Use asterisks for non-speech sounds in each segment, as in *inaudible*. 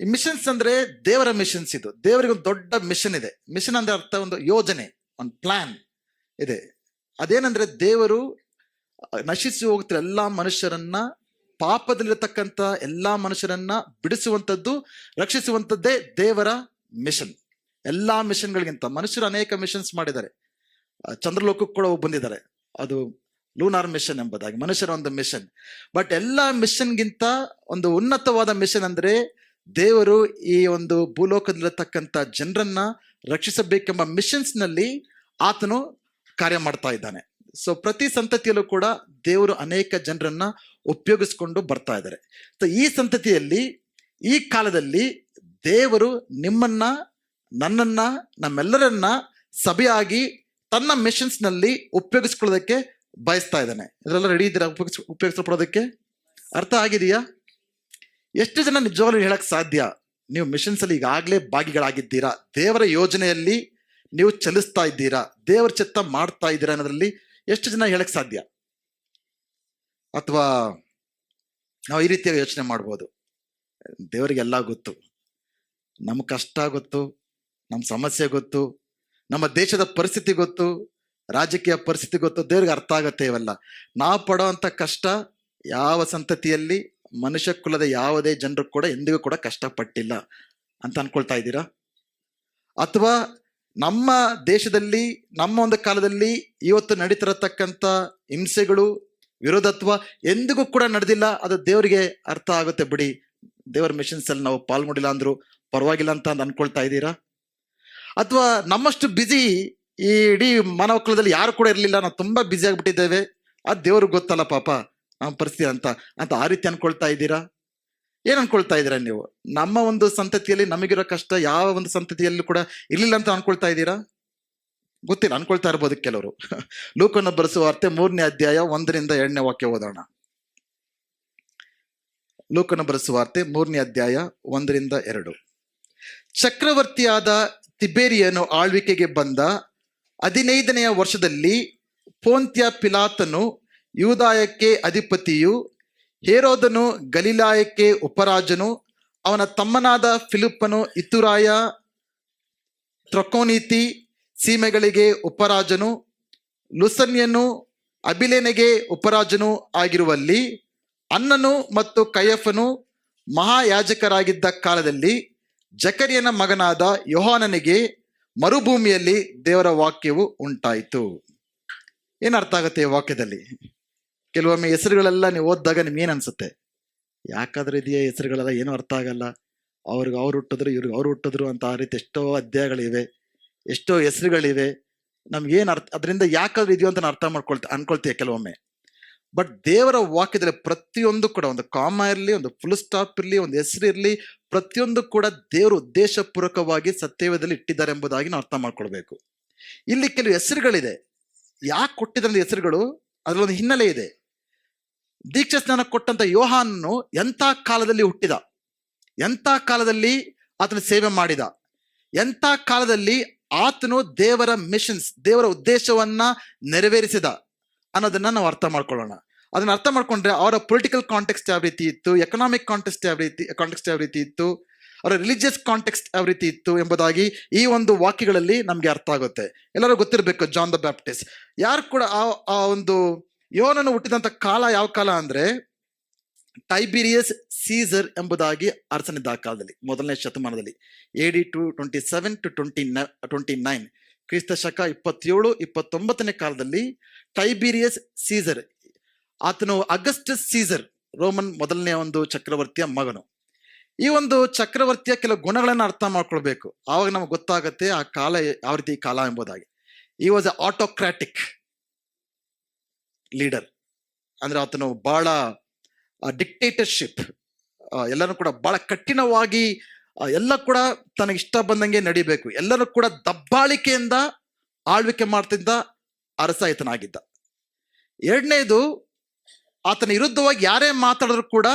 ಈ ಮಿಷನ್ಸ್ ಅಂದ್ರೆ ದೇವರ ಮಿಷನ್ಸ್ ಇದು. ದೇವರಿಗೆ ಒಂದು ದೊಡ್ಡ ಮಿಷನ್ ಇದೆ. ಮಿಷನ್ ಅಂದ್ರೆ ಅರ್ಥ ಒಂದು ಯೋಜನೆ, ಒಂದು ಪ್ಲಾನ್ ಇದೆ. ಅದೇನಂದ್ರೆ ದೇವರು ನಶಿಸಿ ಹೋಗ್ತಿರೋ ಎಲ್ಲಾ ಮನುಷ್ಯರನ್ನ, ಪಾಪದಲ್ಲಿರತಕ್ಕಂತ ಎಲ್ಲಾ ಮನುಷ್ಯರನ್ನ ಬಿಡಿಸುವಂಥದ್ದು, ರಕ್ಷಿಸುವಂಥದ್ದೇ ದೇವರ ಮಿಷನ್ ಎಲ್ಲಾ ಮಿಷನ್ಗಳಿಗಿಂತ ಮನುಷ್ಯರು ಅನೇಕ ಮಿಷನ್ಸ್ ಮಾಡಿದ್ದಾರೆ. ಚಂದ್ರಲೋಕಕ್ಕೆ ಕೂಡ ಬಂದಿದ್ದಾರೆ. ಅದು ಲೂನಾರ್ ಮಿಷನ್ ಎಂಬುದಾಗಿ. ಮನುಷ್ಯರ ಒಂದು ಮಿಷನ್ ಬಟ್ ಎಲ್ಲಾ ಮಿಷನ್ಗಿಂತ ಒಂದು ಉನ್ನತವಾದ ಮಿಷನ್ ಅಂದ್ರೆ ದೇವರು ಈ ಒಂದು ಭೂಲೋಕದಲ್ಲಿರತಕ್ಕಂಥ ಜನರನ್ನ ರಕ್ಷಿಸಬೇಕೆಂಬ ಮಿಷನ್ಸ್ನಲ್ಲಿ ಆತನು ಕಾರ್ಯ ಮಾಡ್ತಾ ಇದ್ದಾನೆ. ಸೊ ಪ್ರತಿ ಸಂತತಿಯಲ್ಲೂ ಕೂಡ ದೇವರು ಅನೇಕ ಜನರನ್ನ ಉಪಯೋಗಿಸ್ಕೊಂಡು ಬರ್ತಾ ಇದ್ದಾರೆ. ಸೊ ಈ ಸಂತತಿಯಲ್ಲಿ, ಈ ಕಾಲದಲ್ಲಿ ದೇವರು ನಿಮ್ಮನ್ನ, ನನ್ನನ್ನ, ನಮ್ಮೆಲ್ಲರನ್ನ ಸಭೆಯಾಗಿ ತನ್ನ ಮಿಷನ್ಸ್ನಲ್ಲಿ ಉಪಯೋಗಿಸ್ಕೊಳ್ಳೋದಕ್ಕೆ ಬಯಸ್ತಾ ಇದ್ದಾನೆ. ಇದರೆಲ್ಲ ರೆಡಿ ಇದ್ದೀರಾ? ಉಪಯೋಗಿಸ್ ಉಪಯೋಗಿಸ್ಕೊಳ್ಳೋದಕ್ಕೆ ಅರ್ಥ ಆಗಿದೆಯಾ? ಎಷ್ಟು ಜನ ನಿಜವಾಗ್ಲೂ ಹೇಳಕ್ ಸಾಧ್ಯ? ನೀವು ಮಿಷನ್ಸ್ ಅಲ್ಲಿ ಈಗಾಗಲೇ ಭಾಗಿಗಳಾಗಿದ್ದೀರಾ? ದೇವರ ಯೋಜನೆಯಲ್ಲಿ ನೀವು ಚಲಿಸ್ತಾ ಇದ್ದೀರಾ? ದೇವರ ಚಿತ್ತ ಮಾಡ್ತಾ ಇದ್ದೀರಾ ಅನ್ನೋದ್ರಲ್ಲಿ ಎಷ್ಟು ಜನ ಹೇಳಕ್ ಸಾಧ್ಯ? ಅಥವಾ ನಾವು ಈ ರೀತಿಯಾಗಿ ಯೋಚನೆ ಮಾಡ್ಬೋದು. ದೇವರಿಗೆಲ್ಲ ಗೊತ್ತು. ನಮ್ಮ ಕಷ್ಟ ಗೊತ್ತು ನಮ್ಮ ಸಮಸ್ಯೆ ಗೊತ್ತು, ನಮ್ಮ ದೇಶದ ಪರಿಸ್ಥಿತಿ ಗೊತ್ತು, ರಾಜಕೀಯ ಪರಿಸ್ಥಿತಿ ಗೊತ್ತು, ದೇವ್ರಿಗೆ ಅರ್ಥ ಆಗತ್ತೆ ಇವೆಲ್ಲ. ನಾವು ಪಡೋ ಅಂಥ ಕಷ್ಟ ಯಾವ ಸಂತತಿಯಲ್ಲಿ ಮನುಷ್ಯ ಕುಲದ ಯಾವುದೇ ಜನರು ಕೂಡ ಎಂದಿಗೂ ಕೂಡ ಕಷ್ಟಪಟ್ಟಿಲ್ಲ ಅಂತ ಅನ್ಕೊಳ್ತಾ ಇದ್ದೀರಾ? ಅಥವಾ ನಮ್ಮ ದೇಶದಲ್ಲಿ, ನಮ್ಮ ಒಂದು ಕಾಲದಲ್ಲಿ ಇವತ್ತು ನಡೀತಿರತಕ್ಕಂಥ ಹಿಂಸೆಗಳು, ವಿರೋಧತ್ವ ಎಂದಿಗೂ ಕೂಡ ನಡೆದಿಲ್ಲ. ಅದು ದೇವರಿಗೆ ಅರ್ಥ ಆಗುತ್ತೆ ಬಿಡಿ. ದೇವರ ಮಿಷನ್ಸ್ ಅಲ್ಲಿ ನಾವು ಪಾಲ್ಗೊಂಡಿಲ್ಲ ಅಂದ್ರು ಪರವಾಗಿಲ್ಲ ಅಂತ ಅನ್ಕೊಳ್ತಾ ಇದ್ದೀರಾ? ಅಥವಾ ನಮ್ಮಷ್ಟು ಬ್ಯುಸಿ ಈ ಇಡೀ ಮಾನವ ಕುಲದಲ್ಲಿ ಯಾರು ಕೂಡ ಇರಲಿಲ್ಲ. ನಾವು ತುಂಬಾ ಬ್ಯುಸಿ ಆಗಿಬಿಟ್ಟಿದ್ದೇವೆ. ಅದು ದೇವ್ರಿಗೆ ಗೊತ್ತಲ್ಲ ಪಾಪ. ಪರಿಸ್ಥಿತಿ ಅಂತ ಅಂತ ಆ ರೀತಿ ಅನ್ಕೊಳ್ತಾ ಇದ್ದೀರಾ? ಏನು ಅನ್ಕೊಳ್ತಾ ಇದ್ದೀರಾ ನೀವು? ನಮ್ಮ ಒಂದು ಸಂತತಿಯಲ್ಲಿ ನಮಗಿರೋ ಕಷ್ಟ ಯಾವ ಒಂದು ಸಂತತಿಯಲ್ಲೂ ಕೂಡ ಇರ್ಲಿಲ್ಲ ಅಂತ ಅನ್ಕೊಳ್ತಾ ಇದ್ದೀರಾ? ಗೊತ್ತಿಲ್ಲ, ಅನ್ಕೊಳ್ತಾ ಇರ್ಬೋದು ಕೆಲವರು. *laughs* ಲೂಕನ್ನು ಬರೆಸುವ ಅರ್ಥ ಮೂರನೇ ಅಧ್ಯಾಯ ಒಂದರಿಂದ ಎರಡನೇ ವಾಕ್ಯ ಓದೋಣ. ಲೂಕನ್ನು ಬರೆಸುವ ಅರ್ಥ ಮೂರನೇ ಅಧ್ಯಾಯ ಒಂದರಿಂದ ಎರಡು. ಚಕ್ರವರ್ತಿಯಾದ ತಿಬೇರಿಯನು ಆಳ್ವಿಕೆಗೆ ಬಂದ ಹದಿನೈದನೆಯ ವರ್ಷದಲ್ಲಿ ಪೋಂತ್ಯ ಪಿಲಾತನು ಯೂದಾಯಕ್ಕೆ ಅಧಿಪತಿಯು, ಹೇರೋದನು ಗಲಿಲಾಯಕ್ಕೆ ಉಪರಾಜನು, ಅವನ ತಮ್ಮನಾದ ಫಿಲಿಪ್ಪನು ಇತುರಾಯ, ತ್ರಕೋನೀತಿ ಸೀಮೆಗಳಿಗೆ ಉಪರಾಜನು ಲುಸನ್ಯನು ಅಭಿಲೇನೆಗೆ ಉಪರಾಜನು ಆಗಿರುವಲ್ಲಿ ಅನ್ನನು ಮತ್ತು ಕಯಫನು ಮಹಾಯಾಜಕರಾಗಿದ್ದ ಕಾಲದಲ್ಲಿ ಜಕರಿಯನ ಮಗನಾದ ಯೋಹಾನನಿಗೆ ಮರುಭೂಮಿಯಲ್ಲಿ ದೇವರ ವಾಕ್ಯವು ಉಂಟಾಯಿತು. ಏನರ್ಥ ಆಗುತ್ತೆ ವಾಕ್ಯದಲ್ಲಿ? ಕೆಲವೊಮ್ಮೆ ಹೆಸರುಗಳೆಲ್ಲ ನೀವು ಓದಿದಾಗ ನಿಮ್ಗೆ ಏನು ಅನ್ಸುತ್ತೆ? ಯಾಕಾದ್ರೆ ಇದೆಯಾ ಹೆಸರುಗಳೆಲ್ಲ ಏನೂ ಅರ್ಥ ಆಗಲ್ಲ. ಅವ್ರಿಗೆ ಅವ್ರು ಹುಟ್ಟಿದ್ರು, ಇವ್ರಿಗೆ ಅವ್ರು ಹುಟ್ಟಿದ್ರು ಅಂತ ಆ ರೀತಿ ಎಷ್ಟೋ ಅಧ್ಯಾಯಗಳಿವೆ, ಎಷ್ಟೋ ಹೆಸರುಗಳಿವೆ. ನಮ್ಗೇನು ಅರ್ಥ, ಅದರಿಂದ ಯಾಕಾದ್ರೂ ಇದೆಯೋ ಅಂತ ಅರ್ಥ ಮಾಡ್ಕೊಳ್ತಾ, ಅನ್ಕೊಳ್ತೀಯ ಕೆಲವೊಮ್ಮೆ. ಬಟ್ ದೇವರ ವಾಕ್ಯದಲ್ಲಿ ಪ್ರತಿಯೊಂದು ಕೂಡ ಒಂದು ಕಾಮ ಇರಲಿ, ಒಂದು ಫುಲ್ ಸ್ಟಾಪ್ ಇರಲಿ, ಒಂದು ಹೆಸರು ಇರಲಿ, ಪ್ರತಿಯೊಂದು ಕೂಡ ದೇವರು ಉದ್ದೇಶಪೂರ್ವಕವಾಗಿ ಸತ್ಯವೇದಲ್ಲಿ ಇಟ್ಟಿದ್ದಾರೆ ಎಂಬುದಾಗಿ ನಾವು ಅರ್ಥ ಮಾಡ್ಕೊಳ್ಬೇಕು. ಇಲ್ಲಿ ಕೆಲವು ಹೆಸರುಗಳಿದೆ. ಯಾಕೆ ಕೊಟ್ಟಿದ್ದಂಥ ಹೆಸರುಗಳು? ಅದರಲ್ಲೊಂದು ಹಿನ್ನೆಲೆ ಇದೆ. ದೀಕ್ಷಾ ಸ್ನಾನ ಕೊಟ್ಟಂತ ಯೋಹಾನನು ಎಂಥ ಕಾಲದಲ್ಲಿ ಹುಟ್ಟಿದ? ಎಂಥ ಕಾಲದಲ್ಲಿ ಆತನ ಸೇವೆ ಮಾಡಿದ? ಎಂಥ ಕಾಲದಲ್ಲಿ ಆತನು ದೇವರ ಮಿಷನ್ಸ್, ದೇವರ ಉದ್ದೇಶವನ್ನ ನೆರವೇರಿಸಿದ ಅನ್ನೋದನ್ನ ನಾವು ಅರ್ಥ ಮಾಡ್ಕೊಳ್ಳೋಣ. ಅದನ್ನ ಅರ್ಥ ಮಾಡ್ಕೊಂಡ್ರೆ ಅವರ ಪೊಲಿಟಿಕಲ್ ಕಾಂಟೆಕ್ಸ್ಟ್ ಯಾವ ರೀತಿ ಇತ್ತು ಎಕನಾಮಿಕ್ ಕಾಂಟೆಕ್ಸ್ಟ್ ಯಾವ ರೀತಿ ಕಾಂಟೆಕ್ಸ್ಟ್ ಯಾವ ರೀತಿ ಇತ್ತು, ಅವರ ರಿಲಿಜಿಯಸ್ ಕಾಂಟೆಕ್ಸ್ಟ್ ಯಾವ ರೀತಿ ಇತ್ತು ಎಂಬುದಾಗಿ ಈ ಒಂದು ವಾಕ್ಯಗಳಲ್ಲಿ ನಮ್ಗೆ ಅರ್ಥ ಆಗುತ್ತೆ. ಎಲ್ಲರೂ ಗೊತ್ತಿರಬೇಕು ಜಾನ್ ದ ಬ್ಯಾಪ್ಟಿಸ್ಟ್ ಯಾರು ಕೂಡ ಆ ಆ ಒಂದು ಯೋನನು ಹುಟ್ಟಿದಂತ ಕಾಲ ಯಾವ ಕಾಲ ಅಂದ್ರೆ ಟೈಬೀರಿಯಸ್ ಸೀಸರ್ ಎಂಬುದಾಗಿ ಅರಸನಿದ್ದ ಕಾಲದಲ್ಲಿ, ಮೊದಲನೇ ಶತಮಾನದಲ್ಲಿ A D to twenty seven to twenty twenty nine ಕ್ರಿಸ್ತ ಶಕ ಇಪ್ಪತ್ತೇಳು, ಇಪ್ಪತ್ತೊಂಬತ್ತನೇ ಕಾಲದಲ್ಲಿ ಟೈಬೀರಿಯಸ್ ಸೀಸರ್, ಆತನು ಅಗಸ್ಟಸ್ ಸೀಸರ್, ರೋಮನ್ ಮೊದಲನೇ ಒಂದು ಚಕ್ರವರ್ತಿಯ ಮಗನು. ಈ ಒಂದು ಚಕ್ರವರ್ತಿಯ ಕೆಲವು ಗುಣಗಳನ್ನು ಅರ್ಥ ಮಾಡ್ಕೊಳ್ಬೇಕು. ಆವಾಗ ನಮ್ಗೆ ಗೊತ್ತಾಗುತ್ತೆ ಆ ಕಾಲ ಯಾವ ರೀತಿ ಕಾಲ ಎಂಬುದಾಗಿ. ಈ ವಾಸ್ ಅ ಆಟೋಕ್ರಾಟಿಕ್ ಲೀಡರ್ ಅಂದ್ರೆ ಆತನು ಬಹಳ ಡಿಕ್ಟೇಟರ್ಶಿಪ್ ಎಲ್ಲರೂ ಕೂಡ ಬಹಳ ಕಠಿಣವಾಗಿ ಎಲ್ಲ ಕೂಡ ತನಗೆ ಇಷ್ಟ ಬಂದಂಗೆ ನಡಿಬೇಕು. ಎಲ್ಲರೂ ಕೂಡ ದಬ್ಬಾಳಿಕೆಯಿಂದ ಆಳ್ವಿಕೆ ಮಾಡ್ತಿದ್ದ ಅರಸ ಈತನಾಗಿದ್ದ ಎರಡನೇದು, ಆತನ ವಿರುದ್ಧವಾಗಿ ಯಾರೇ ಮಾತಾಡಿದ್ರು ಕೂಡ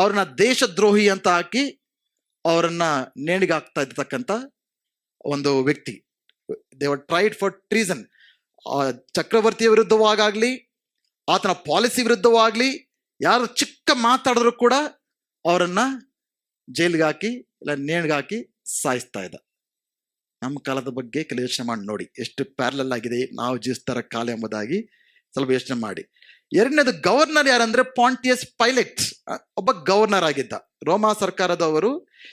ಅವ್ರನ್ನ ದೇಶದ್ರೋಹಿ ಅಂತ ಹಾಕಿ ಅವರನ್ನ ನೇಣಿಗೆ ಹಾಕ್ತಾ ಇರ್ತಕ್ಕಂಥ ಒಂದು ವ್ಯಕ್ತಿ. ದೇವರ್ ಟ್ರೈಡ್ ಫಾರ್ ಟ್ರೀಸನ್ ಚಕ್ರವರ್ತಿಯ ವಿರುದ್ಧವಾಗಲಿ ಆತನ ಪಾಲಿಸಿ ವಿರುದ್ಧವಾಗಲಿ, ಯಾರು ಚಿಕ್ಕ ಮಾತಾಡಿದ್ರು ಕೂಡ ಅವರನ್ನು ಜೈಲಿಗೆ ಹಾಕಿ ಇಲ್ಲ ನೇಣಿಗೆ ಹಾಕಿ ಸಾಯಿಸ್ತಾ ಇದ್ದ. ನಮ್ಮ ಕಾಲದ ಬಗ್ಗೆ ಕೆಲವು ಯೋಚನೆ ಮಾಡಿ ನೋಡಿ. ಎಷ್ಟು ಪ್ಯಾರಲಲ್ ಆಗಿದೆ, ನಾವು ಜೀವಿಸ್ತಾರ ಕಾಲ ಎಂಬುದಾಗಿ ಸ್ವಲ್ಪ ಯೋಚನೆ ಮಾಡಿ. ಎರಡನೇದು ಗವರ್ನರ್ ಯಾರಂದ್ರೆ ಪಾಂಟಿಯಸ್ ಪೈಲೆಟ್ ಒಬ್ಬ ಗವರ್ನರ್ ಆಗಿದ್ದ. ರೋಮಾ ಸರ್ಕಾರದವರು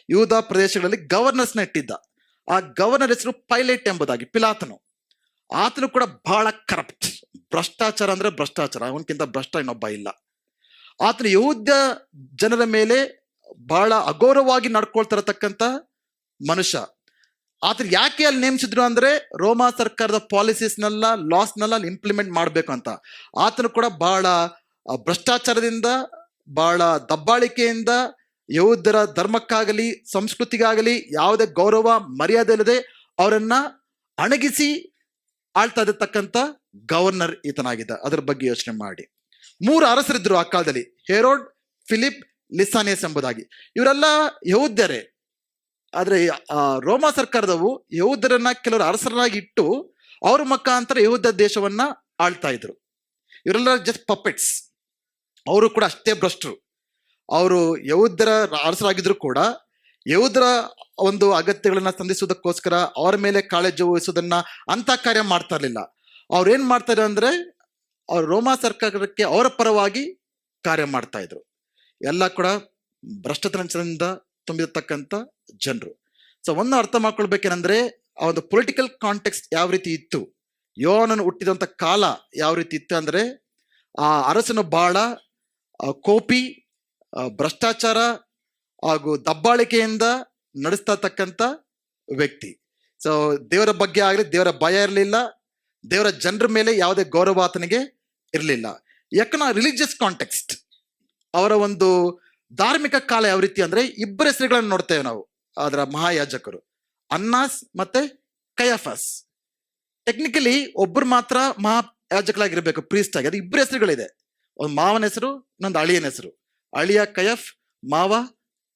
ಯೂದ ಪ್ರದೇಶಗಳಲ್ಲಿ ಗವರ್ನರ್ಸ್ನ ಇಟ್ಟಿದ್ದ. ಆ ಗವರ್ನರ್ ಹೆಸರು ಪೈಲಟ್ ಎಂಬುದಾಗಿ, ಪಿಲಾತನು. ಆತನು ಕೂಡ ಬಹಳ ಕರಪ್ಟ್ ಭ್ರಷ್ಟಾಚಾರ ಅಂದ್ರೆ ಭ್ರಷ್ಟಾಚಾರ ಅವನಕ್ಕಿಂತ ಭ್ರಷ್ಟ ಇನ್ನೊಬ್ಬ ಇಲ್ಲ. ಆತನ ಯಹೂದ್ಯ ಜನರ ಮೇಲೆ ಬಹಳ ಅಗೌರವವಾಗಿ ನಡ್ಕೊಳ್ತಿರತಕ್ಕಂಥ ಮನುಷ್ಯ. ಆತನ ಯಾಕೆ ಅಲ್ಲಿ ನೇಮಿಸಿದ್ರು ಅಂದ್ರೆ ರೋಮಾ ಸರ್ಕಾರದ ಪಾಲಿಸೀಸ್ನೆಲ್ಲ, ಲಾಸ್ನೆಲ್ಲ ಅಲ್ಲಿ ಇಂಪ್ಲಿಮೆಂಟ್ ಮಾಡಬೇಕು ಅಂತ ಆತನು ಕೂಡ ಬಹಳ ಭ್ರಷ್ಟಾಚಾರದಿಂದ, ಬಹಳ ದಬ್ಬಾಳಿಕೆಯಿಂದ ಯೌದ್ಧರ ಧರ್ಮಕ್ಕಾಗಲಿ, ಸಂಸ್ಕೃತಿಗಾಗಲಿ ಯಾವುದೇ ಗೌರವ, ಮರ್ಯಾದೆ ಇಲ್ಲದೆ ಅವರನ್ನ ಅಣಗಿಸಿ ಆಳ್ತಾ ಇರತಕ್ಕಂತ ಗವರ್ನರ್ ಈತನಾಗಿದ್ದ. ಅದರ ಬಗ್ಗೆ ಯೋಚನೆ ಮಾಡಿ. ಮೂರು ಅರಸರಿದ್ರು ಆ ಕಾಲದಲ್ಲಿ. ಹೆರೋಡ್, ಫಿಲಿಪ್ ಲಿಸಾನಿಯಸ್ ಎಂಬುದಾಗಿ. ಇವರೆಲ್ಲ ಯಹೂದ್ಯರೇ. ಆದರೆ ರೋಮಾ ಸರ್ಕಾರದವು ಯಹೂದ್ಯರನ್ನ ಕೆಲವರು ಅರಸರನ್ನಾಗಿ ಇಟ್ಟು ಅವ್ರ ಮುಖಾಂತರ ಯಹೂದ ದೇಶವನ್ನ ಆಳ್ತಾ ಇದ್ರು ಇವರೆಲ್ಲ ಜಸ್ಟ್ ಪಪೆಟ್ಸ್ ಅವರು ಕೂಡ ಅಷ್ಟೇ ಭ್ರಷ್ಟರು. ಅವರು ಯಹೂದ್ಯರ ಅರಸರಾಗಿದ್ರು ಕೂಡ ಯಹೂದರ ಒಂದು ಅಗತ್ಯಗಳನ್ನ ಸಂಧಿಸುವುದಕ್ಕೋಸ್ಕರ ಅವರ ಮೇಲೆ ಕಾಳಜಿ ವಹಿಸೋದನ್ನ ಅಂತ ಕಾರ್ಯ ಮಾಡ್ತಾ ಇರಲಿಲ್ಲ. ಅವ್ರು ಏನ್ ಮಾಡ್ತಾರೆ ಅಂದ್ರೆ, ಅವ್ರ ರೋಮಾ ಸರ್ಕಾರಕ್ಕೆ ಅವರ ಪರವಾಗಿ ಕಾರ್ಯ ಮಾಡ್ತಾ ಇದ್ರು. ಎಲ್ಲ ಕೂಡ ಭ್ರಷ್ಟತನದಿಂದ ತುಂಬಿರತಕ್ಕಂಥ ಜನರು. ಸೊ ಒಂದು ಅರ್ಥ ಮಾಡ್ಕೊಳ್ಬೇಕೇನಂದ್ರೆ, ಆ ಒಂದು ಪೊಲಿಟಿಕಲ್ ಕಾಂಟೆಕ್ಸ್ಟ್ ಯಾವ ರೀತಿ ಇತ್ತು ಯೋನನ್ನು ಹುಟ್ಟಿದಂಥ ಕಾಲ ಯಾವ ರೀತಿ ಇತ್ತು ಅಂದ್ರೆ, ಆ ಅರಸನು ಬಹಳ ಕೋಪಿ ಭ್ರಷ್ಟಾಚಾರ ಹಾಗೂ ದಬ್ಬಾಳಿಕೆಯಿಂದ ನಡೆಸ್ತಾ ತಕ್ಕಂಥ ವ್ಯಕ್ತಿ. ಸೊ ದೇವರ ಬಗ್ಗೆ ಆಗಲಿ, ದೇವರ ಭಯ ಇರಲಿಲ್ಲ. ದೇವರ ಜನರ ಮೇಲೆ ಯಾವುದೇ ಗೌರವ ಆತನಿಗೆ ಇರಲಿಲ್ಲ. ಯಾಕಂದ್ರೆ ರಿಲಿಜಿಯಸ್ ಕಾಂಟೆಕ್ಸ್ಟ್ ಅವರ ಒಂದು ಧಾರ್ಮಿಕ ಕಾಲ ಯಾವ ರೀತಿ ಅಂದ್ರೆ ಇಬ್ಬರ ಹೆಸರುಗಳನ್ನು ನೋಡ್ತೇವೆ ನಾವು, ಅದರ ಮಹಾಯಾಜಕರು. ಅನ್ನಾಸ್ ಮತ್ತೆ ಕಯಫಾಸ್. ಟೆಕ್ನಿಕಲಿ ಒಬ್ಬರು ಮಾತ್ರ ಮಹಾ ಯಾಜಕರಾಗಿರ್ಬೇಕು ಪ್ರೀಸ್ಟ್ ಆಗಿ. ಅದು ಇಬ್ಬರ ಹೆಸರುಗಳಿದೆ. ಒಂದು ಮಾವನ ಹೆಸರು, ಇನ್ನೊಂದು ಅಳಿಯನ ಹೆಸರು. ಅಳಿಯ, ಕಯಫ್, ಮಾವ